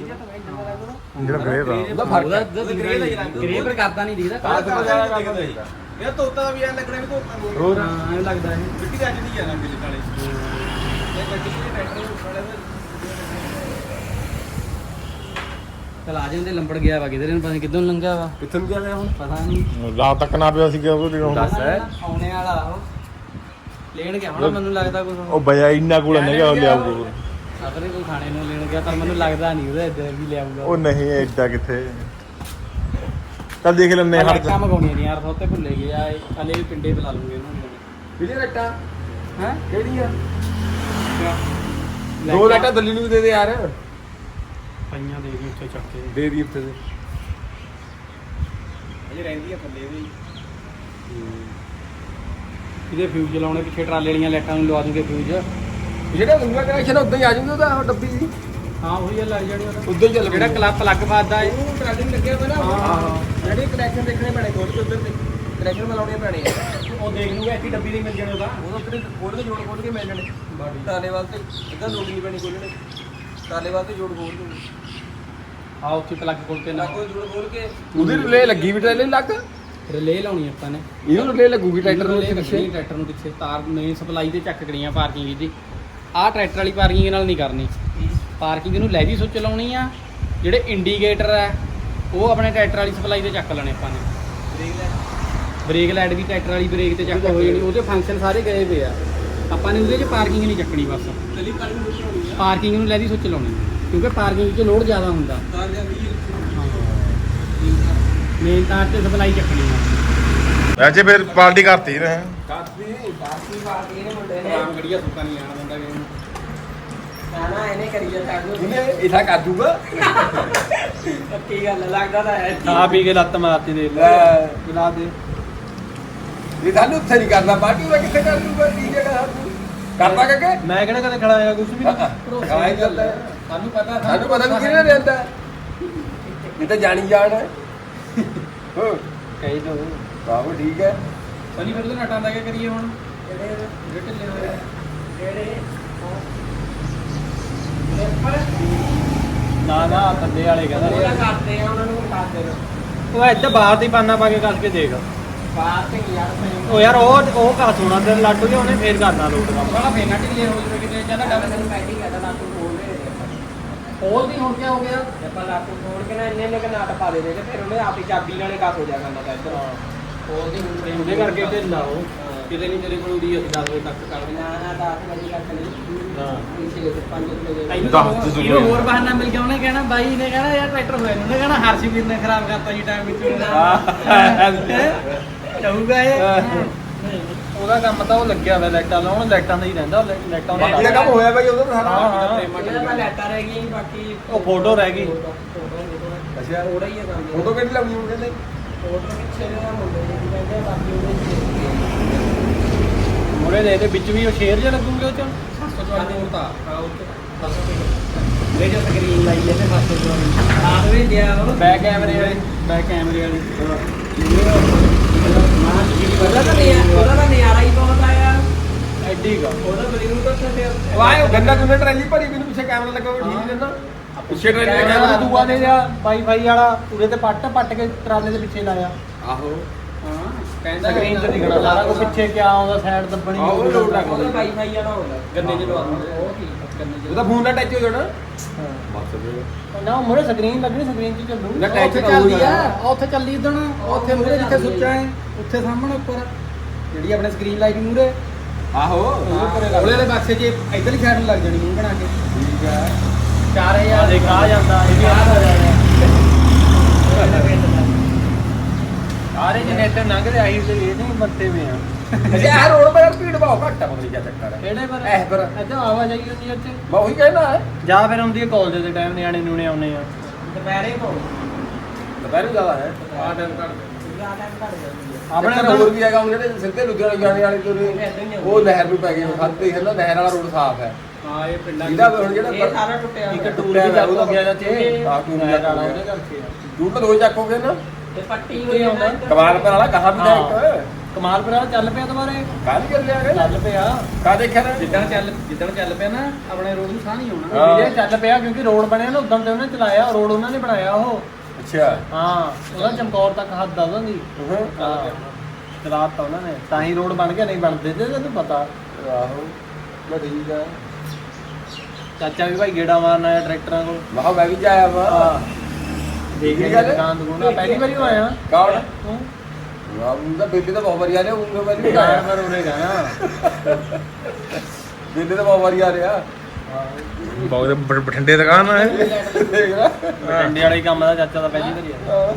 ਜਿਹੜਾ ਗ੍ਰੇ ਦਾ। ਉਹਦਾ ਫ਼ਰਕ ਉਹਦਾ ਹੈ ਗ੍ਰੇ ਦਾ ਹੀ ਰੰਗ। ਗ੍ਰੇ ਪਰ ਕਰਦਾ ਨਹੀਂ ਦਿਖਦਾ ਕਾਲਸਰ ਕਾਲਾ ਵਗੈਰਾ ਕਰਦਾ ਦੇਖਦਾ ਇਹ ਤੋਤਾ ਦਾ ਵੀ ਐ ਲੱਗਣਾ ਵੀ ਤੋਤਾ ਬੋਲ ਹੋਰ? ਹਾਂ ਐਂ ਲੱਗਦਾ ਇਹ। ਮਿੱਟੀ ਦੇ ਅੱਜ ਦੀ ਆ ਰੰਗ ਦੇ ਕਾਲੇ। ਇਹ ਗੱਡੀ ਦੇ ਟਰੈਕਟਰ ਵਾਲੇ ਚਲ ਆ ਜਾਂਦੇ ਲੰਬੜ ਗਿਆ ਵਾ ਕਿਧਰੇ ਨੂੰ ਪਤਾ ਨਹੀਂ ਕਿੱਦੋਂ ਲੰਘਿਆ ਵਾ। ਕਿੱਥੇ ਨੂੰ ਗਿਆ ਹੁਣ? ਪਤਾ ਨਹੀਂ ਰਾਤ ਤੱਕ ਨਾ ਪਿਆ ਸੀਗਾ ਉਹ। ਦਿਨ ਦੱਸ ਹੈ। ਆਉਣੇ ਵਾਲਾ ਉਹ। ਲੈਣ ਗਿਆ ਹੋਣਾ ਮੈਨੂੰ ਲੱਗਦਾ ਕੁਝ ਉਹ ਬਇਆ ਇੰਨਾ ਕੋਲ ਨਹੀਂ ਗਿਆ ਉਹ। ਲਿਆਊਗਾ ਅਗਲੇ ਕੋਈ ਖਾਣੇ ਨੂੰ ਲੈਣ ਗਿਆ ਪਰ ਮੈਨੂੰ ਲੱਗਦਾ ਨਹੀਂ ਉਹਦਾ ਇੱਧਰ ਵੀ ਲਿਆਊਗਾ ਉਹ ਨਹੀਂ ਐਡਾ ਕਿੱਥੇ? ਚੱਲ ਦੇਖ ਲੈਂਦੇ ਹਾਂ ਹਟ ਕੰਮ ਮਗਾਉਣੀ ਨਹੀਂ ਯਾਰ ਸੋਤੇ ਭੁੱਲੇ ਗਏ ਆ ਹਲੇ ਵੀ ਪਿੰਡੇ ਬੁਲਾ ਲੂਗੇ ਉਹਨਾਂ ਨੂੰ ਕਿਹੜੀ ਰੱਟਾ ਹੈ? ਕਿਹੜੀਆਂ? ਦੋ ਲੱਟਾਂ ਦਿੱਲੀ ਨੂੰ ਵੀ ਦੇ ਦੇ ਯਾਰ। ਪਈਆਂ ਦੇ ਵੀ ਉੱਥੇ ਚੱਕ ਕੇ। ਦੇ ਦੀ ਉੱਤੇ ਦੇ। ਅਜੇ ਰਹਿੰਦੀ ਆ ਥੱਲੇ ਵੀ। ਇਹਦੇ ਫਿਊਜ਼ ਲਾਉਣੇ ਪਿੱਛੇ ਟਰਾਲੇ ਵਾਲੀਆਂ ਲਾਈਟਾਂ ਨੂੰ ਲਵਾ ਦੂੰਗੇ ਫਿਊਜ਼ ਜਿਹੜਾ ਦੂਆ ਕਨੈਕਸ਼ਨ ਉਦਾਂ ਹੀ ਆ ਜੂਗਾ ਉਹਦਾ ਉਹ ਡੱਬੀ ਦੀ ਹਾਂ ਉਹੀ ਲੱਗ ਜਾਣੀ ਉਹਦਾ। ਉਦਾਂ ਹੀ ਚੱਲ ਜਿਹੜਾ ਕਲੱਬ ਪਲੱਗ ਵੱਜਦਾ ਏ। ਉਹ ਟਰਾਲੀ ਨੂੰ ਲੱਗਿਆ ਹੋਇਆ ਨਾ ਹਾਂ, ਹਾਂ। ਜਿਹੜੇ ਕਨੈਕਸ਼ਨ ਦੇਖਣੇ ਪੈਣੇ ਖੋਲ ਕੇ ਉਧਰ ਤੇ। ਕਨੈਕਸ਼ਨ ਮਿਲਾਉਣੇ ਪੈਣੇ ਆ। ਉਹ ਦੇਖ ਲੂਗਾ ਇੱਥੇ ਡੱਬੀ ਦੇ ਮਿਲ ਜਾਣੇ ਉਹਦਾ। ਉਹ ਉੱਧਰ ਖੋਲ ਕੇ ਜੋੜ ਖੋਲ ਕੇ ਮਿਲ ਜਾਣੇ। ਟਰਾਲੇ ਵਾਲ ਤੇ ਇਦਾਂ ਲੋੜ ਨਹੀਂ ਪੈਣੀ ਖੋਲਣੇ। ਟਰਾਲੇ ਵਾਲ ਤੇ ਜੋੜ ਖੋਲ ਕੇ। ਆ ਉੱਥੇ ਪਲੱਗ ਕੋਲ ਤੇ ਲਾਗੋ ਜੋੜ ਖੋਲ ਕੇ। ਉਹਦੀ ਰਿਲੇ ਲੱਗੀ ਵੀ ਟ੍ਰੇਲੇ ਲੱਗ? ਰਿਲੇ ਲਾਉਣੀ ਆਪਾਂ ਨੇ। ਇਹਨੂੰ ਰਿਲੇ ਲੱਗੂਗੀ ਟਰੈਕਟਰ ਨੂੰ ਰਿਲੇ ਪਿੱਛੇ? ਟਰੈਕਟਰ ਨੂੰ ਪਿੱਛੇ। ਤਾਰ ਮੇਨ ਸਪਲਾਈ ਤੇ ਚੱਕ ਕੜੀਆਂ ਪਾਰਕਿੰਗ ਦੀ ਆਹ ਟਰੈਕਟਰ ਵਾਲੀ ਪਾਰਕਿੰਗ ਨਾਲ ਨਹੀਂ ਕਰਨੀ। ਪਾਰਕਿੰਗ ਨੂੰ ਲੈਵੀ ਸੁੱਚ ਲਾਉਣੀ ਆ। ਜਿਹੜੇ ਇੰਡੀਕੇਟਰ ਆ ਉਹ ਆਪਣੇ ਟਰੈਕਟਰ ਵਾਲੀ ਸਪਲਾਈ ਤੇ ਚੱਕ ਲੈਣੇ ਆਪਾਂ ਨੇ। ਦੇਖ ਲੈ ਬ੍ਰੇਕ ਲਾਈਟ ਵੀ ਟਰੈਕਟਰ ਵਾਲੀ ਬ੍ਰੇਕ ਤੇ ਚੱਕ ਹੋ ਜਾਣੀ ਉਹਦੇ ਫੰਕਸ਼ਨ ਸਾਰੇ ਗਏ ਪਏ ਆ। ਆਪਾਂ ਨੇ ਉਹਦੇ 'ਚ ਪਾਰਕਿੰਗ ਨਹੀਂ ਚੱਕਣੀ ਬਸ। ਚਲੀ ਕਰ ਨੂੰ ਬਣਾਉਣੀ ਆ ਪਾਰਕਿੰਗ ਨੂੰ ਲੈਵੀ ਸੁੱਚ ਲਾਉਣੀ ਕਿਉਂਕਿ ਪਾਰਕਿੰਗ 'ਚ ਲੋਡ ਜ਼ਿਆਦਾ ਹੁੰਦਾ। ਮੇਨ ਤਾਰ ਤੇ ਸਪਲਾਈ ਚੱਕਣੀ ਆ ਵੈਸੇ ਫਿਰ ਪਾਰਟੀ ਕਰਤੀ ਰਹੇ ਕਾਤੀ ਬਾਕੀ ਬਾਕੀ ਇਹਨੇ ਮੁੰਡੇ ਨੇ। ਆਮ ਗੜੀਆ ਸੁੱਕਾ ਨਹੀਂ ਆਣਾ ਦਿੰਦਾ ਕਿਸੇ ਨੂੰ। ਨਾ ਨਾ ਇਹਨੇ ਕਰੀ ਜਾ ਕਰ ਇਹਨੇ ਇਥਾ ਕਰ ਦੂਗਾ। ਕੀ ਗੱਲ ਲੱਗਦਾ ਤਾਂ ਹੈ। ਖਾ ਪੀ ਕੇ ਲੱਤ ਮਾਰਤੀ ਦੇ ਲੈ। ਬੁਲਾ ਦੇ। ਇਹ ਤੁਹਾਨੂੰ ਉੱਥੇ ਨਹੀਂ ਕਰਨਾ ਪਾਰਟੀ ਮੈਂ ਕਿੱਥੇ ਕਰ ਦੂਗਾ ਕੀ ਜਗ੍ਹਾ ਕਰਦਾ ਕਿ? ਮੈਂ ਕਿਹੜਾ ਕਦੇ ਖੜਾਇਆ ਕੁਝ ਵੀ ਗੱਲ ਹੈ ਸਾਨੂੰ ਪਤਾ ਸਾਨੂੰ ਪਤਾ ਵੀ ਕਿਹਨੇ ਰਹਿੰਦਾ। ਇਹ ਤਾਂ ਜਾਣੀ ਜਾਣ ਹੈ। ਹੋ। ਕਹੀ ਦੋ। ਬਾਬੂ ਠੀਕ ਹੈ। ਸਨੀ ਫਿਰ ਉਹਦੇ ਨਟਾਂ ਦਾ ਕੀ ਕਰੀਏ ਹੁਣ? ਜਿਹੜੇ ਢਿੱਲੇ ਹੋਏ ਆ। ਨਾ ਨਾ ਥੱਲੇ ਵਾਲੇ ਉਹਦਾ ਕਹਿੰਦਾ ਕਰਦੇ ਆ ਉਹਨਾਂ ਨੂੰ ਕਰਦੇ ਨੇ ਉਹ ਇੱਧਰ ਬਾਹਰ ਦੀ ਪਾਨਾ ਪਾ ਕੇ ਕੱਸ ਕੇ ਦੇਖ। ਯਾਰ ਉਹ ਯਾਰ ਉਹ ਉਹ ਕਾ ਸੋਣਾ ਤੇ ਲਾਟੂ ਜਿਹਾ ਉਹਨੇ ਫੇਰ ਕਰਨਾ ਲੋਡ ਕੰਮ ਵਾਲਾ ਫੇਰ ਨਾ ਢਿੱਲੇ ਹੋ ਜਵੇ ਕਿਤੇ ਜਾਂਦਾ ਡਬਲ ਨੂੰ ਪੈਕਿੰਗ ਕਰਦਾ ਨਾ ਤੂੰ ਖੋਲ ਦੇ ਹੋਰ ਦੀ ਹੁਣ ਕੀ ਹੋ ਗਿਆ? ਆਪਾਂ ਲਾਟੂ ਖੋਲ ਕੇ ਨਾ ਇੰਨੇ ਇੰਨੇ ਕੁ ਨਾਟ ਪਾ ਦੇ ਦੇ ਫਿਰ ਉਹਨੇ ਆਪੀ ਚਾਬੀ ਨਾਲੇ ਕਾਸ ਹੋ ਜਾ ਕਰਦਾ ਤਾਂ ਇੱਧਰ ਹੋਰ ਦੀ ਹੁਣ ਉਹਦੇ ਕਰਕੇ ਢਿੱਲਾ ਉਹ। ਕਿਤੇ ਨਹੀਂ ਤੇਰੇ ਕੋਲ ਉਡੀ ਅਸੀਂ 10 ਵਜੇ ਤੱਕ ਕਰ ਦੇਣਾ। ਨਾ ਨਾ 10 ਵਜੇ ਤੱਕ ਨਹੀਂ। ਹਾਂ। ਪਿਛਲੇ ਤੇ 5 ਵਜੇ ਇਹਨੂੰ ਦਸ ਤਾਂ- ਚ ਜ਼ਰੂਰ ਇਹਨੂੰ ਹੋਰ ਬਹਾਨਾ ਮਿਲ ਗਿਆ ਉਹਨੇ ਕਹਿਣਾ ਬਾਈ ਨੇ ਕਹਿਣਾ ਯਾਰ ਟਰੈਕਟਰ ਹੋਇਆ ਨੀ। ਉਹਨੇ ਕਹਿਣਾ ਹਰਸ਼ਵੀਰ ਨੇ ਖਰਾਬ ਕਰਤਾ ਜੀ ਟਾਈਮ ਵਿੱਚ। ਚਾਹੂਗਾ ਇਹ। ਉਹਦਾ ਕੰਮ ਤਾਂ ਉਹ ਲੱਗਿਆ ਹੋਇਆ ਲਾਈਟਾਂ ਲਾਉਣ ਲਾਈਟਾਂ ਦਾ ਹੀ ਰਹਿੰਦਾ ਲਾਈਟਾਂ ਦਾ ਬਾਕੀ ਦਾ ਕੰਮ ਹੋਇਆ ਬਾਈ ਉਧਰ ਸਾਰਾ। ਹਾਂ, ਹਾਂ। ਇਹਦਾ ਮੈਂ ਲੈਟਾ ਰਹਿ ਗਈ ਬਾਕੀ ਉਹ ਫੋਟੋ ਰਹਿ ਗਈ। ਅੱਛਾ। ਥੋੜਾ ਹੀ ਹੈ ਕੰਮ ਫੋਟੋ ਕਿਹੜੀ ਲਾਉਣੀ ਹੁੰਦੀ ਨੇ ਫੋਟੋ ਪਿੱਛੇ ਦੇ ਮੁੰਡੇ ਨੇ ਕਹਿੰਦੇ ਆ, ਬਾਕੀ ਉਹਦੇ ਉਹਨੇ ਦੇ ਦੇ ਵਿੱਚ ਵੀ ਉਹ ਸ਼ੇਰ ਜਿਹਾ ਲੱਗੂਗੇ ਉਹ ਚ? 744 ਹੋਰ ਤਾਂ। ਹਾਂ ਉੱਤੇ ਇਹ ਜੋ ਸਕਰੀਨ ਲਾਈ ਹੈ ਤੇ ਪਾਸੇ ਜੋ ਆਪ ਵੀ ਦਿਆ ਉਹ ਬੈਕ ਕੈਮਰੇ ਵਾਲੀ ਬੈਕ ਕੈਮਰੇ ਵਾਲੀ। ਉਹਦਾ ਤਾਂ ਨਹੀਂ ਉਹਦਾ ਤਾਂ ਨਜ਼ਾਰਾ ਹੀ ਬਹੁਤ ਆਇਆ। ਐਡੀ ਗਾ ਉਹਦਾ ਬਲਿੰਗ ਤਾਂ ਛੱਡੇ ਉਹ ਆਏ ਉਹ ਗੰਦਾ ਗੁੰਦਾ ਟਰੈਲੀ ਭਰੀ ਵੀ ਨੂੰ ਪਿੱਛੇ ਕੈਮਰਾ ਲੱਗਾ ਹੋਇਆ ਠੀਕ ਰਹਿੰਦਾ ਪਿੱਛੇ ਟਰੈਲੀ ਦਾ ਕੈਮਰਾ ਕੈਮਰਾ ਦੂਆ ਨੇ ਜਾਂ ਵਾਈਫਾਈ ਵਾਲਾ ਉਰੇ ਤੇ ਪੱਟ ਪੱਟ ਕੇ ਟਰਾਲੇ ਦੇ ਪਿੱਛੇ ਲਾਇਆ। ਆਹੋ। ਹਾਂ ਕਹਿੰਦਾ ਸਕਰੀਨ ਤੇ ਦਿਖਣਾ ਸਾਰਾ ਕੁਝ ਪਿੱਛੇ ਕਿਆ ਆਉਂਦਾ ਸਾਈਡ ਦੱਬਣੀ ਆਹ ਉਹ ਲੋਡ ਰੱਖ ਉਹਦਾ ਵਾਈਫਾਈ ਵਾਲਾ ਹੁੰਦਾ ਗੰਨੇ ਚ ਲਵਾ ਦਿੰਦੇ। ਉਹ ਕੀ ਗੰਨੇ ਉਹਦਾ ਫੋਨ ਨਾਲ ਟੱਚ ਹੋ ਜਾਣਾ। ਚ ਬਸ ਨਾ ਮੋਰੇ ਸਕਰੀਨ ਲੱਗਣੀ ਸਕਰੀਨ 'ਚ ਚੱਲੂ। ਨਾ ਟੈਚ ਉੱਥੇ ਚੱਲਦੀ ਹੋਊਗਾ। ਆ ਉੱਥੇ ਚੱਲੀ ਉਦਣ ਉੱਥੇ ਮੂਰੇ ਜਿੱਥੇ ਸੁੱਚਾ ਹੈ ਉੱਥੇ ਸਾਹਮਣੇ ਉੱਪਰ। ਜਿਹੜੀ ਆਪਣੇ ਸਕਰੀਨ ਲਾਈਟ ਮੂਰੇ ਆਹੋ। ਉਹਦੇ ਵਾਲੇ ਬਕਸੇ 'ਚ ਇਧਰਲੀ ਸਾਈਡ ਨੂੰ ਲੱਗ ਜਾਣੀ ਮੂੰਹ ਬਣਾ ਕੇ। ਠੀਕ ਹੈ 4000 ਦੇ ਕਾ ਜਾਂਦਾ ਇਹ ਵੀ ਆ ਸਾਰੇ ਜਨਰੇਟਰ ਲੰਘਦੇ ਆਹੀ ਤੇ ਇਹ ਨਹੀਂ ਮੱਤੇ ਵੇ ਆ। ਅੱਛਾ ਇਹ ਰੋਡ ਯਾਰ ਭੀੜ ਬਹੁਤ ਘੱਟ ਆ ਨਹੀਂ ਕੀ ਚੱਕਰ ਹੈ ਕਿਹੜੇ ਪਰ? ਇਹ ਪਰ। ਇੱਥੇ ਆਵਾਜਾਈ ਹੁੰਦੀ ਉੱਥੇ। ਮੈਂ ਉਹੀ ਕਹਿਣਾ ਹੈ। ਜਾਂ ਫਿਰ ਹੁੰਦੀ ਹੈ ਕਾਲਜ ਦੇ ਟਾਈਮ ਨਿਆਣੇ ਨੂਣੇ ਆਉਨੇ ਆ। ਦੁਪਹਿਰੇ ਤੋਂ ਦੁਪਹਿਰ ਜ਼ਿਆਦਾ ਹੈ। ਆ ਟਾਈਮ ਕੱਢ ਜ਼ਿਆਦਾ ਟਾਈਮ ਘੱਟ ਜਾਂਦੀ ਹੈ ਆਪਣੇ ਹੋਰ ਵੀ ਹੈਗਾ ਹੁਣ ਜਿਹੜੇ ਸਿੱਧੇ ਲੁਧਿਆਣੇ ਜਾਣੇ ਵਾਲੇ ਤੁਰੇ ਉਹ ਨਹਿਰ ਨੂੰ ਪੈ ਗਏ ਹੁਣ ਸੱਤ ਤੇ ਕਹਿੰਦਾ ਨਹਿਰ ਵਾਲਾ ਰੋਡ ਸਾਫ਼ ਹੈ। ਹਾਂ ਇਹ ਪਿੰਡਾਂ ਇਹਦਾ ਹੁਣ ਜਿਹੜਾ ਇਹ ਸਾਰਾ ਟੁੱਟਿਆ ਇੱਕ। ਟੂਰ ਵੀ ਚੱਕ ਹੋ ਗਿਆ ਜਾਂ ਤੇ ਹਾਂ, ਟੂਰ ਵੀ ਚੱਕ ਹੋ ਗਿਆ। ਉਹਦੇ ਕਰਕੇ। ਆ। ਦੂਰ ਤਾਂ ਦੋ ਚੱਕੋਗੇ ਨਾ। ਤੇ ਪੱਟੀ ਹੋਈ ਆਉਂਦਾ ਕਮਾਲ ਪਰ ਵਾਲਾ ਕਹਾ ਵੀ ਦਾ ਇੱਕ। ਕਮਾਲਪੁਰ ਵਾਲਾ ਚੱਲ ਪਿਆ ਦੁਬਾਰੇ ਕੱਲ ਕਰ ਲਿਆ ਗਿਆ ਚੱਲ ਪਿਆ। ਕਾ ਦੇਖਿਆ ਨਾ ਜਿੱਦਣ ਚੱਲ ਜਿੱਦਣ ਚੱਲ ਪਿਆ ਨਾ ਆਪਣੇ ਰੋਡ ਨੂੰ ਸਾਹ ਨਹੀਂ ਆਉਣਾ। ਵੀਰੇ ਚੱਲ ਪਿਆ ਕਿਉਂਕਿ ਰੋਡ ਬਣਿਆ ਨਾ ਉਦੋਂ ਤੇ ਉਹਨੇ ਚਲਾਇਆ ਰੋਡ ਉਹਨਾਂ ਨੇ ਬਣਾਇਆ ਉਹ। ਅੱਛਾ। ਹਾਂ ਉਹਦਾ ਚਮਕੌਰ ਤੱਕ ਹੱਦ ਆ ਉਹਦਾ ਦੀ ਚਲਾਤਾ ਉਹਨਾਂ ਨੇ। ਤਾਂ ਹੀ ਰੋਡ ਬਣ ਗਿਆ ਨਹੀਂ ਬਣਦੇ ਤੇ ਤੈਨੂੰ ਪਤਾ। ਆਹੋ ਮੈਂ ਠੀਕ ਆ। ਚਾਚਾ ਵੀ ਭਾਈ ਗੇੜਾ ਮਾਰਨ ਆਇਆ ਟਰੈਕਟਰਾਂ ਕੋਲ। ਕਿਹਾ ਮੈਂ ਵੀ ਜਾਇਆ ਵਾ। ਹਾਂ। ਦੇਖ ਗੱਲ? ਦੁਕਾਨ ਦੁਕਾਨ ਪਹਿਲੀ ਵਾਰੀ ਆਇਆ। ਕੌਣ? ਹੂੰ। ਦਾ ਬੇਲੇ ਤਾਂ ਬਹੁਤ ਵਾਰੀ ਆ ਰਿਹਾ ਉਹ ਵਾਰੀ ਨਹੀਂ ਆਇਆ ਆਇਆ ਪਰ ਉਹਨੇ ਗਾਇਆ ਬੇਲੇ ਤਾਂ ਬਹੁਤ ਵਾਰੀ ਆ ਰਿਹਾ। ਬਹੁਤ ਦੇ ਬ- ਬਠਿੰਡੇ ਦੁਕਾਨ ਹੈ ਦੇਖ ਲੈ। ਬਟੰਡੇ ਵਾਲੇ ਕੰਮ ਦਾ ਚਾਚਾ ਦਾ ਪਹਿਲੀ ਵਾਰੀ ਆਇਆ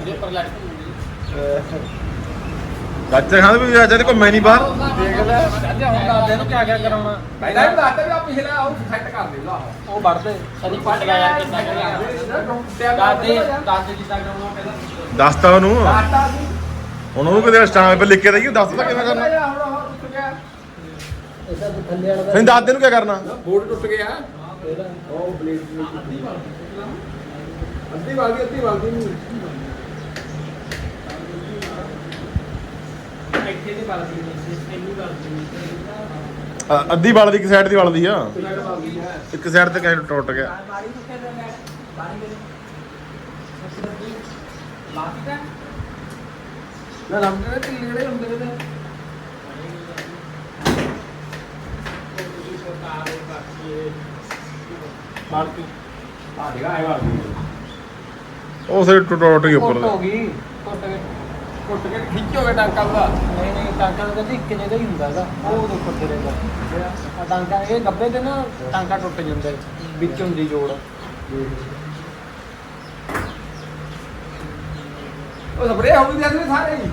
ਚਾਚਾ ਖਾਨ ਵੀ ਚਾਚਾ ਨੇ ਘੁੰਮੇ ਨਹੀਂ ਬਾਹਰ। ਦੇਖ ਲੈ। ਚਾਚਾ ਹੁਣ ਦੱਸਦੇ ਨੂੰ ਕਿਆ ਕਿਆ ਕਰਾਉਣਾ। ਪਹਿਲਾਂ ਵੀ ਦੱਸਦਾ ਵੀ ਆ ਪਿਛਲਾ ਉਹ ਸੈੱਟ ਕਰ ਦੇ ਲਾ। ਉਹ ਵੜਦੇ ਸਨੀ ਪੱਟ ਗਿਆ ਯਾਰ ਕਿੰਨਾ ਦਾਦੇ ਦਾਦੇ ਜਿੱਦਾਂ ਕਰਾਉਣਾ ਪਹਿਲਾਂ। ਦੱਸਤਾ ਉਹਨੂੰ। ਡਾਟਾ ਸੀ। ਹੁਣ ਉਹਨੂੰ ਕਿਤੇ ਸਟਾਮ ਤੇ ਲਿਖ ਕੇ ਦਈਏ ਦੱਸਤਾ ਕਿਵੇਂ ਕਰਨਾ? ਹੁਣ ਉਹ ਟੁੱਟ ਗਿਆ ਇਹਦਾ ਥੱਲੇ ਵਾਲਾ ਨਹੀਂ ਦਾਦੇ ਨੂੰ ਕੀ ਕਰਨਾ ਬੋਰਡ ਟੁੱਟ ਗਿਆ। ਉਹ ਬਲੇਡ ਅੱਧੀ ਵਾਲਦੀ ਅੱਧੀ ਇੱਥੇ ਦੀ ਅੱਧੀ ਵਾਲ ਦੀ ਇੱਕ ਸਾਈਡ ਦੀ ਵਾਲਦੀ ਆ? ਕਿਹੜਾ ਵਾਲਦੀ ਹੈ। ਇੱਕ ਸਾਈਡ ਤੇ ਕਹਿੰਦੇ ਟੁੱਟ ਗਿਆ? ਨਾ ਢਿੱਲੇ ਹੁੰਦੇ ਨੇ ਆ ਉਹ ਸਿਰ ਟੁੱਟ ਟੁੱਟ ਗਈ ਉੱਪਰ ਦਾ ਹੋ ਗਈ। ਟੁੱਟ ਗਈ ਟੁੱਟ ਕੇ ਖਿੱਚੋਗੇ ਟਾਂਕਾ ਉਹਦਾ। ਨਹੀਂ ਨਹੀਂ ਟਾਂਕਾ ਤਾਂ ਕਹਿੰਦੇ ਇੱਕ ਜਗ੍ਹਾ ਹੀ ਹੁੰਦਾ ਉਹ ਉਦੋਂ ਉੱਪਰ ਤੇ ਰਹਿੰਦਾ। ਆ ਟਾਂਕਾ ਇਹ ਗੱਬੇ ਤੇ ਨਾ ਟਾਂਕਾ ਟੁੱਟ ਜਾਂਦਾ ਹੈ। ਵਿੱਚ ਹੁੰਦੀ ਜੋੜ। ਉਹ ਸਪਰੇ ਹੋ ਗਈ ਜਾਂਦੇ ਸਾਰੇ ਹੀ।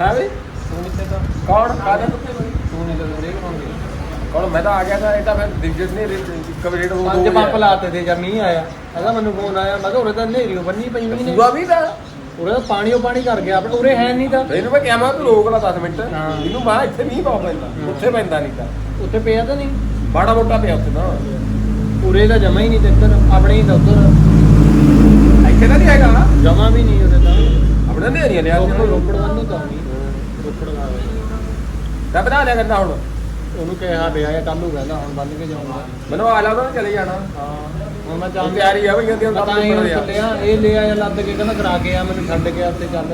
ਹੈ ਵੀ? ਤੂੰ ਤਾਂ ਕੌਣ? ਕਾਹਦਾ? ਕੁੱਤੇ ਤੂੰ ਨਹੀਂ ਤਾਂ ਦੇਖ ਪਾਉਂਦੀ ਕੌਣ? ਮੈਂ ਤਾਂ ਆ ਗਿਆ ਤਾਂ ਇਹ ਤਾਂ ਫਿਰ ਦਿਗਜਟ ਨਹੀਂ ਰੇਟ ਕਵਰੇਟ ਹੋ ਪੰਜ ਪੰਪ ਲਾਤੇ ਤੇ ਮੀਂਹ ਆਇਆ। ਕਹਿੰਦਾ ਮੈਨੂੰ ਫੋਨ ਆਇਆ। ਮੈਂ ਕਿਹਾ ਉਰੇ ਤਾਂ ਹਨੇਰੀ ਓ ਬੰਨੀ ਪਈ ਵੀ ਨੇ। ਪੂਰਾ ਵੀ ਤਾਂ। ਉਰੇ ਤਾਂ ਪਾਣੀ ਓ ਪਾਣੀ ਕਰ ਗਿਆ। ਆਪਣੇ ਉਰੇ ਹੈ ਨਹੀਂ ਤਾਂ। ਤੇ ਇਹਨੂੰ ਮੈਂ ਕਿਹਾ ਮੈਂ ਤੂੰ ਰੋਕ ਲਾ 10 ਮਿੰਟ। ਇਹਨੂੰ ਮੈਂ ਇੱਥੇ ਨਹੀਂ ਪਾਉ ਪੈਂਦਾ। ਉੱਥੇ ਪੈਂਦਾ ਨਹੀਂ ਤਾਂ। ਉੱਥੇ ਪਿਆ ਤਾਂ ਨਹੀਂ ਬਾੜਾ ਮੋਟਾ ਪਿਆ ਉੱਥੇ ਨਾ ਉਰੇ ਤਾਂ ਜਮਾ ਹੀ ਨਹੀਂ ਤੇ ਇੱਧਰ। ਆਪਣੇ ਹੀ ਤਾਂ ਉੱਧਰ। ਇੱਥੇ ਤਾਂ ਨਹੀਂ ਹੈਗਾ ਜਮਾ ਵੀ ਨਹੀਂ ਉਰੇ ਤਾਂ। ਆਪਣੇ ਨੇਰੀਆਂ ਲਿਆ ਰੋਪੜ ਰੋਪੜ ਵੱਲ ਨੂੰ ਤਾਂ ਨਹੀਂ ਰੋਪੜ ਦਾ ਤਾਂ ਬਣਾ ਲਿਆ ਕਰਨਾ ਹੁਣ। ਉਹਨੂੰ ਕਿਹਾ ਵਿਆਹ ਕੱਲ ਨੂੰ ਕਹਿੰਦਾ ਹੁਣ ਬੰਨ ਕੇ ਜਾਊਂਗਾ। ਮੈਨੂੰ ਆ ਲਾ ਉਹਨਾਂ ਨੇ ਚਲੇ ਜਾਣਾ। ਹਾਂ। ਹੁਣ ਮੈਂ ਜਾਣ ਤਿਆਰੀ ਆ ਭਈਆਂ ਦੀ ਹੁਣ ਪਤਾ ਨਹੀਂ ਚੱਲਿਆ ਇਹ ਲੈ ਆਇਆ ਲੱਦ ਕੇ ਕਹਿੰਦਾ ਕਰਾ ਕੇ ਆ ਮੈਨੂੰ ਛੱਡ ਕੇ ਆ ਤੇ ਚੱਲ।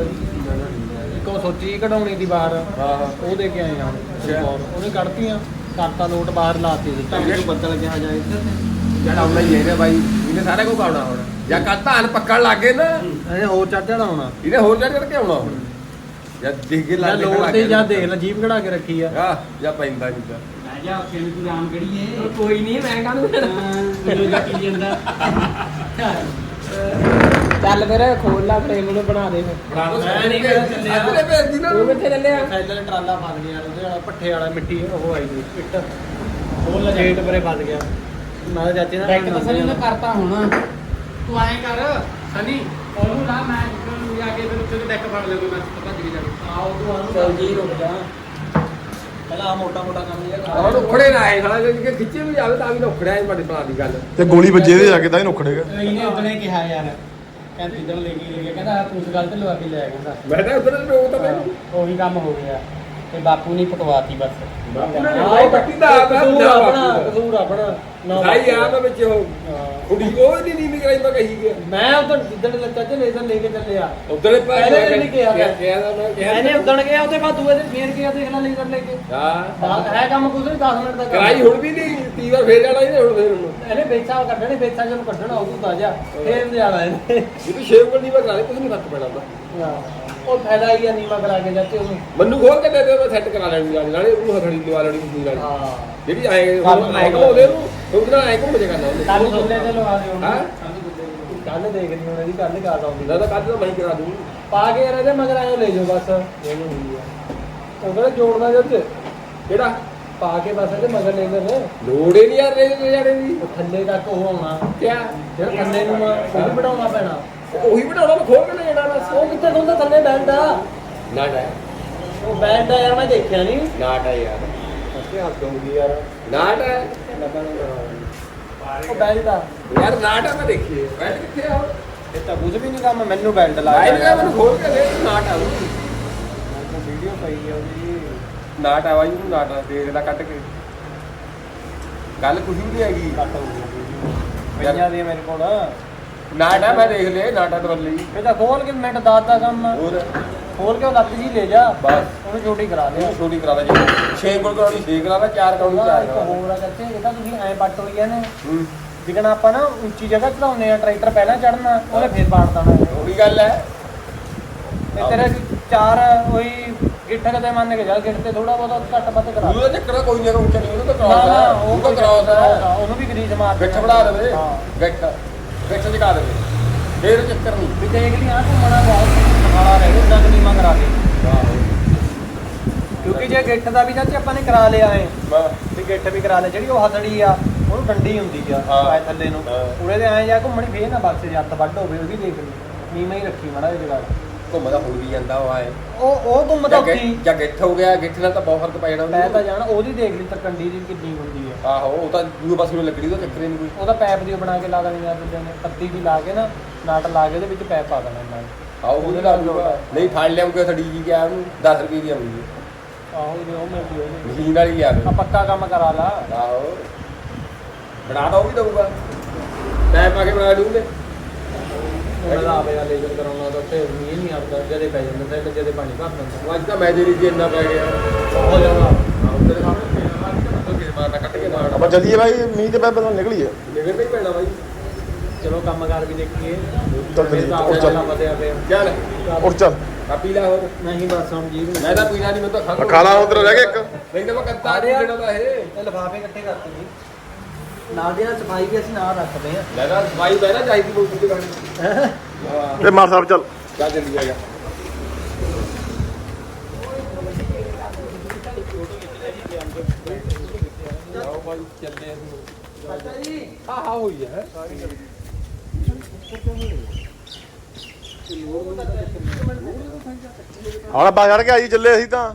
ਇੱਕ ਉਹ ਸੋਚੀ ਕਢਾਉਣੀ ਦੀ ਬਾਹਰ। ਉਹ ਦੇ ਕੇ ਆਏ ਆ। ਉਹਨੇ ਕੱਢਤੀਆਂ ਕਰਤਾ ਲੋਟ ਬਾਹਰ ਲਾਤੀ ਦਿੱਤਾ। ਅੱਛਾ। ਬੱਦਲ ਕਿਹਾ ਜਾਏ। ਜਿਹੜਾ ਆਉਣਾ ਹੀ ਬਾਈ। ਇਹਨੇ ਸਾਰਾ ਕੁਝ ਆਉਣਾ ਹੁਣ। ਜਾਂ ਕੱਲ ਧਾਨ ਪੱਕਣ ਲੱਗੇ ਨਾ। ਇਹਨੇ ਹੋਰ ਚੜ ਜਾਣਾ ਹੋਣਾ ਇਹਨੇ ਹੋਰ ਚੜ ਚੜ ਕੇ ਆਉਣਾ ਹੁਣ। ਜਾਂ ਦੇਖ ਕੇ ਜਾਂ ਲੱਗ ਲੋਟ ਤੇ ਜਾਂ ਦੇਖ ਲੈ ਜੀਪ ਕਢਾ ਕੇ ਰੱਖੀ ਆ। ਆ ਜਾਂ ਪੈਂਦਾ ਤਾਂ ਮੈਂ ਜਾ ਉੱਥੇ ਤੂੰ ਰਾਮ ਕੜੀਏ ਕੋਈ ਨਹੀਂ ਮੈਂ ਕਾਹਨੂੰ ਮੈਨੂੰ ਜੱਟੀ ਜਾਂਦਾ ਚੱਲ ਫਿਰ ਖੋਲ ਲਾ ਫਰੇਮ ਨੂੰ ਬਣਾ ਦੇ ਫਿਰ। ਮੈਂ ਨਹੀਂ ਚੱਲਿਆ। ਅਗਲੇ ਨਾ? ਕਿੱਥੇ ਚੱਲਿਆ? ਥੈਲੇ ਟਰਾਲਾ ਫਸ ਗਿਆ ਉਹਦੇ ਵਾਲਾ ਪੱਠੇ ਵਾਲਾ ਮਿੱਟੀ ਉਹ ਆਈ ਦੀ ਇੱਟ ਉਹ ਲਜੇਟ ਪਰੇ ਫਸ ਗਿਆ। ਮੈਂ ਚਾਚੇ ਨਾਲ ਤਾਂ ਸਨੀ ਨੇ ਕਰਤਾ ਹੁਣ। ਤੂੰ ਐਂ ਕਰ ਸਨੀ ਉਹਨੂੰ ਲਾ ਮੈਂ ਜਿੱਦਾਂ ਨੂੰ ਜਾ ਕੇ ਫਿਰ ਉੱਥੇ ਡੈਕ ਫੜ ਲਿਓ ਮੈਂ ਭੱਜ ਕੇ ਜਾ ਕੇ। ਆਓ ਤੂੰ ਆਨੂੰ ਚੱਲ ਜੀ ਰੁਕ ਜਾ। ਪਹਿਲਾਂ ਆ ਮੋਟਾ ਮੋਟਾ ਕੰਮ ਜਿਹਾ ਹੁਣ ਉਖੜੇ ਨਾ ਆਏ ਸਾਲਾ ਜੇ ਖਿੱਚੇ ਵੀ ਜਾਵੇ ਤਾਂ ਵੀ ਉਖੜਿਆ ਇਹ ਬੜੀ ਬਣਾ ਦੀ ਗੱਲ। ਤੇ ਗੋਲੀ ਵੱਜੇ ਇਹਦੇ ਜਾ ਕੇ ਤਾਂ ਹੀ ਨੁਖੜੇਗਾ ਇਹਨੇ ਉਦਣੇ ਕਿਹਾ ਯਾਰ ਕਹਿੰਦਾ ਇਧਰ ਲੈ ਕੇ ਲੈ ਗਿਆ ਕਹਿੰਦਾ ਪੁਲਿਸ ਗੱਲ ਤੇ ਲਵਾ ਕੇ ਲੈ ਕਹਿੰਦਾ ਮੈਂ ਤਾਂ ਉਧਰ ਰੋਕ ਤਾਂ ਮੈਨੂੰ। ਉਹੀ ਕੰਮ ਹੋ ਗਿਆ। ਤੇ ਬਾਪੂ ਨੇ ਪਟਵਾਤੀ ਬਸ। ਦਾ ਕਸੂਰ ਆਪਣਾ ਬਾਪੂ ਕਸੂਰ ਆਪਣਾ ਨਾ ਸਾਈ ਆ ਮੈਂ ਵਿੱਚ ਉਹ। ਹਾਂ। ਕੁੜੀ ਉਹ ਨਹੀਂ ਨੀਵੀਂ ਕਰਾਈ ਮੈਂ ਕਹੀ ਗਿਆ। ਮੈਂ ਉਧਰ ਜਿੱਦਣ ਲੱਗਾ ਤੇ ਲੇਜ਼ਰ ਲੈ ਕੇ ਚੱਲਿਆ। ਉਧਰ ਪਹਿਲੇ ਦਿਨ ਹੀ ਕਿਹਾ ਮੈਂ। ਕਿਹਾ ਤਾਂ ਮੈਂ ਕਿਹਾ ਇਹਨੇ ਉਦਣ ਗਿਆ ਉਹਦੇ ਬਾਅਦ ਦੂਏ ਦਿਨ ਫੇਰ ਗਿਆ ਦੇਖ ਲੈ ਲੇਜ਼ਰ ਲੈ ਕੇ। ਹਾਂ। ਬਾਤ ਹੈ ਕੰਮ ਕੁਝ ਨਹੀਂ 10 ਮਿੰਟ ਦਾ ਕੰਮ। ਕਰਾਈ ਹੁਣ ਵੀ ਨਹੀਂ ਤੀ ਵਾਰ ਫੇਰ ਜਾਣਾ ਇਹਨੇ ਹੁਣ ਫੇਰ ਉਹਨੂੰ। ਇਹਨੇ ਵੇਚਾ ਕੱਢਣੇ ਵੇਚਾ ਜਦੋਂ ਕੱਢਣਾ ਉਹ ਤਾਜਾ। ਫੇਰ ਜਾਣਾ ਇਹਨੇ। ਇਹ ਤਾਂ ਸ਼ੇਵ ਕਰਨੀ ਮੈਂ ਕਰਾ ਲਈ ਕੁਝ ਨਹੀਂ ਫ਼ਰਕ ਪੈਣਾ ਉਹਦਾ। ਹਾਂ। ਉਹ ਫਾਇਦਾ ਹੀ ਆ ਨੀਵਾ ਕਰਾ ਕੇ ਜਾਂਦੇ ਉਹਨੂੰ। ਮੈਨੂੰ ਖੋਲ ਕੇ ਦੇ ਦੇ ਮੈਂ ਸੈੱਟ ਕਰਾ ਲੈਣੀ ਨਾਲੇ ਨਾਲੇ ਉਹਨੂੰ ਹਥੜੀ ਲਵਾ ਲੈਣੀ ਮਸ਼ੀਨ ਵਾਲੀ ਹਾਂ। ਜਿਹੜੀ ਆਏ ਨੂੰ ਆਏ ਉਹਨੂੰ ਉਹਦੇ ਨਾਲ ਆਏ ਘੁੰਮ ਜੇ ਕਰਨਾ ਕੱਲ ਉਹਨੇ ਸੁੱਲੇ ਤੇ ਲਵਾ ਦਿਓ ਹਾਂ? ਕੱਲ ਦੇਖ ਲਈ ਹੁਣ ਇਹਦੀ ਕੱਲ ਕਾਸ ਆਉਂਦੀ ਨਾ ਤਾਂ ਕੱਲ ਤਾਂ ਮੈਂ ਕਰਾ ਦੂੰ ਪਾ ਕੇ ਯਾਰ ਇਹਦੇ ਮਗਰ ਆਇਓ ਲੈ ਜਾਓ ਬਸ। ਇਹਨੂੰ ਹੁੰਦੀ ਆ। ਉਹ ਕਹਿੰਦਾ ਜੋੜਨਾ ਜਦ ਕਿਹੜਾ? ਪਾ ਕੇ ਬਸ ਇਹਦੇ ਮਗਰ ਲੈ ਗਏ ਲੋੜ ਹੀ ਨਹੀਂ ਯਾਰ ਰੇ ਜਾਣੇ ਦੀ। ਥੱਲੇ ਤੱਕ ਉਹ ਆਉਣਾ। ਕਿਆ? ਜਿਹੜਾ ਥੱਲੇ ਨੂੰ ਉਹ ਬਣਾਉਣਾ ਪੈਣਾ। ਉਹੀ ਬਣਾਉਣਾ ਮੈਂ ਖੋਲ ਕੇ ਲੈ ਜਾਣਾ ਬਸ ਉਹ ਕਿੱਥੇ ਹੁੰਦਾ ਥੱਲੇ ਬੈਂਡ ਆ? ਨਾ ਨਾ ਉਹ ਬੈਂਡ ਆ ਯਾਰ ਮੈਂ ਦੇਖਿਆ ਨਹੀਂ। ਨਾਟ ਹੈ ਯਾਰ। ਅੱਛੇ ਹੱਥ ਹੋਊਗੀ ਯਾਰ ਨਾਟ ਹੈ ਉਹ ਬੈਂਡ ਆ ਯਾਰ ਨਾਟ ਹੈ ਮੈਂ ਦੇਖੀ ਬੈਠ ਕਿੱਥੇ ਆ? ਇਹ ਤਾਂ ਕੁਝ ਵੀ ਨਹੀਂ ਕੰਮ ਮੈਨੂੰ ਬੈਂਡ ਲਾ ਲਾਈਨ ਕਾ ਮੈਨੂੰ ਖੋਲ ਕੇ ਦੇ ਨਾਟ ਆ। ਉਹ। ਵੀਡੀਓ ਪਈ ਆ ਉਹਦੀ। ਨਾਟ ਆ ਬਾਈ ਉਹਨੂੰ ਨਾਟ ਆ ਦੇਖ ਲੈ ਕੱਢ ਕੇ। ਗੱਲ ਕੁਝ ਵੀ ਨਹੀਂ ਹੈਗੀ। ਕੱਟ ਹੋ ਗਈ। ਪਈਆਂ ਦੀ ਮੇਰੇ ਕੋਲ। ਨਾਟ ਆ ਮੈਂ ਦੇਖ ਲਿਆ ਨਾਟਾ ਦਵੱਲੀ ਇਹ ਤਾਂ ਖੋਲ ਕੇ ਮਿੰਟ ਦਾਤ ਦਾ ਕੰਮ। ਆ ਹੋਰ? ਖੋਲ ਕੇ ਉਹ ਲੱਤ ਜੀ ਲੈ ਜਾ। ਬਸ। ਉਹਨੂੰ ਛੋਟੀ ਕਰਾ ਦੇ। ਇਹ ਛੋਟੀ ਕਰਾ ਦੇ ਜੀ 6 ਕੋਲ ਕਰਾਉਣੀ 6 ਕਰਾ ਦੇ 4 ਕਰਾਉਣੀ 4 ਇੱਕ ਕਰਾ ਦੇ ਹੋਰ ਆ ਕੱਚੇ ਇਹ ਤਾਂ ਤੁਸੀਂ ਐ ਪੱਟ ਹੋਈ ਨੇ ਹੂੰ। ਜਿਕਣਾ ਆਪਾਂ ਨਾ ਉੱਚੀ ਜਗ੍ਹਾ ਚੜਾਉਂਦੇ ਆ ਟਰੈਕਟਰ ਪਹਿਲਾਂ ਚੜਨਾ ਉਹਨੇ ਫੇਰ ਪਾੜ ਦੇਣਾ ਹੈ। ਉਹੀ ਗੱਲ ਹੈ। ਤੇ ਤੇਰੇ ਚਾਰ ਉਹੀ ਗਿੱਠ ਕਦੇ ਮੰਨ ਕੇ ਜਾ ਗਿੱਠ ਤੇ ਥੋੜਾ ਬਹੁਤਾ ਘੱਟ ਵੱਧ ਕਰਾ। ਉਹਦਾ ਚੱਕਰ ਕੋਈ ਨਹੀਂ ਉੱਚਾ ਨਹੀਂ ਉਹਨੂੰ ਤਾਂ ਕਰਾਉਂਦਾ ਉਹ ਤਾਂ ਕਰਾਉਂਦਾ ਉਹਨੂੰ ਵੀ ਗਰੀਜ ਮਾਰ ਗੱਠ ਬਣਾ ਦੇਵੇ। ਹਾਂ। ਗੱਠ। ਗੱਠ ਚਕਾ ਦੇਵੇ ਫੇਰ ਚੱਕਰ ਨਹੀਂ। ਵੀ ਦੇਖ ਲਈ ਆ ਘੁੰਮਣਾ ਬਹੁਤ ਸਖਾਲਾ ਰਹਿ ਗਿਆ ਜੰਗ ਨੀਮਾ ਕਰਾ ਆਹੋ। ਕਿਉਂਕਿ ਜੇ ਗਿੱਠ ਦਾ ਵੀ ਚਾਚੇ ਆਪਾਂ ਨੇ ਕਰਾ ਲਿਆ ਏ ਵੀ ਗਿੱਠ ਵੀ ਕਰਾ ਲਿਆ ਜਿਹੜੀ ਉਹ ਹਥੜੀ ਆ ਉਹਨੂੰ ਡੰਡੀ ਹੁੰਦੀ ਆ। ਪਾਏ ਥੱਲੇ ਨੂੰ। ਉਰੇ ਦੇ ਐਂ ਜਾ ਘੁੰਮਣੀ ਫੇਰ ਨਾ ਬਕਸੇ ਜੱਤ ਵੱਢ ਹੋਵੇ ਉਹ ਵੀ ਦੇਖ ਲਈ। ਨੀਮਾ ਹੀ ਰੱਖੀ ਮੜਾ ਜਗਾੜ ਘੁੰਮਦਾ ਹੋ ਵੀ ਜਾਂਦਾ ਉਹ ਆਏ। ਉਹ ਉਹ ਘੁੰਮਦਾ ਜਾਂ ਗਿੱਠ- ਜਾਂ ਗਿੱਠ ਹੋ ਗਿਆ ਗਿੱਠ ਨਾਲ ਤਾਂ ਬਹੁਤ ਫ਼ਰਕ ਪੈ ਜਾਣਾ ਉਹਨੂੰ। ਮੈਂ ਤਾਂ ਜਾਣਾ ਉਹਦੀ ਦੇਖ ਲਈ ਤਰਕੰਡੀ ਦੀ ਕਿੰਨੀ ਹੁੰਦੀ ਆ ਆਹੋ ਉਹ ਤਾਂ ਦੂਏ ਪਾਸੇ ਨੂੰ ਲੱਗਣੀ ਉਹਦਾ ਚੱਕਰ ਹੀ ਨਹੀਂ ਕੋਈ। ਉਹਦਾ ਪੈਪ ਦੀ ਉਹ ਬਣਾ ਕੇ ਲਾ ਦੇਣੀ ਆ ਦੂਜੇ ਨੇ ਪੱਤੀ ਦੀ ਲਾ ਕੇ ਨਾ ਨਾਟ ਲਾ ਕੇ ਉਹਦੇ ਵਿੱਚ ਪੈਪ ਪਾ ਦੇਣਾ ਇਹਨਾਂ ਨੇ। ਆਹੋ ਉਹਦੇ ਨਾਲ ਨਹੀਂ ਫੜ ਲਿਆਉਂਗੇ ਥੜੀ ਜੀ ਗਿਆ ਉਹਨੂੰ 10 ਰੁਪਏ ਦੀ ਆਉਂਦੀ ਆਹੋ ਜੇ ਉਹ ਮਿਲਦੀ ਉਹਦੀ। ਮਸ਼ੀਨ ਵਾਲੀ ਲਿਆਵੇ ਆ ਪੱਕਾ ਕੰਮ ਕਰਾ ਲਾ। ਆਹੋ। ਬਣਾ ਤਾਂ ਉਹ ਵੀ ਦਊਗਾ। ਟਾਈਮ ਪਾ ਕੇ ਬਣਾ ਦੂੰਗੇ ਉਹਨਾਂ ਦਾ ਆਵੇ ਵਾਲੇ ਜੋ ਕਰਾਉਣਾ ਤਾਂ ਤੇ ਮੀਂਹ ਨਹੀਂ ਆਉਂਦਾ ਜਦੇ ਪੈ ਜਾਂਦਾ ਤੇ ਜਦੇ ਪਾਣੀ ਭਰ ਉਹ ਅੱਜ ਤਾਂ ਮੈਂ ਜਿਹੜੀ ਜੀ ਇੰਨਾ ਪੈ ਗਿਆ। ਹੋ ਜਾਣਾ ਤੇਰੇ ਸਾਹਮਣੇ ਤੇਰਾ ਕੇ ਤਾਂ ਕਿਸ ਮਾਰਨਾ ਕੱਟ ਕੇ ਮਾਰਨਾ ਆਪਾਂ ਚੱਲੀਏ ਬਾਈ ਮੀਂਹ ਤੇ ਪੈਪੇ ਤੋਂ ਨਿਕਲੀਏ। ਨਿਕਲ ਨਹੀਂ ਪੈਣਾ ਬਾਈ। ਚਲੋ ਕੰਮਕਾਰ ਵੀ ਦੇਖੀਏ। ਚੱਲ ਆਪਣਾ ਚੱਲ। ਕੰਮ ਚੱਲ। ਉੱਠ ਚੱਲ। ਆ ਪੀ ਲੈ ਹੋਰ। ਨਹੀਂ ਬਸ ਹੁਣ ਜੀ ਮੈਂ ਤਾਂ ਪੀਣਾ ਨਹੀਂ ਮੈਂ ਤਾਂ ਖਾ ਲਾ ਉਧਰ ਰਹਿ ਗਿਆ ਇੱਕ। ਨਹੀਂ ਤਾਂ ਮੈਂ ਕੱਤਾ ਰਿਹਾ। ਜਿਹੜਾ ਤਾਂ ਇਹ। ਇਹ ਲਫਾਫੇ ਇਕੱਠੇ ਕਰਤੇ ਜੀ। ਨਾਲ ਦੀ ਸਫ਼ਾਈ ਵੀ ਅਸੀਂ ਨਾਲ ਰੱਖਦੇ ਆ ਲੈਣਾ ਸਫ਼ਾਈ ਬਹਿਣਾ ਚਾਹੀਦੀ ਬੋਲ ਕੇ। ਗਾਣੇ ਹਾਂ। ਤੇ ਮਾਰ ਸਾਹਿਬ ਚੱਲ। ਚੱਲ ਜਲਦੀ ਆ ਚੱਲੇ ਅਸੀਂ। ਹਾਂ ਹਾਂ ਹੋਈ ਹੈ। ਸਾਰੀ ਗੱਲ ਹਾਲਾ ਬਾਹਰ ਕੇ ਆਈ ਚੱਲੇ ਅਸੀਂ ਤਾਂ।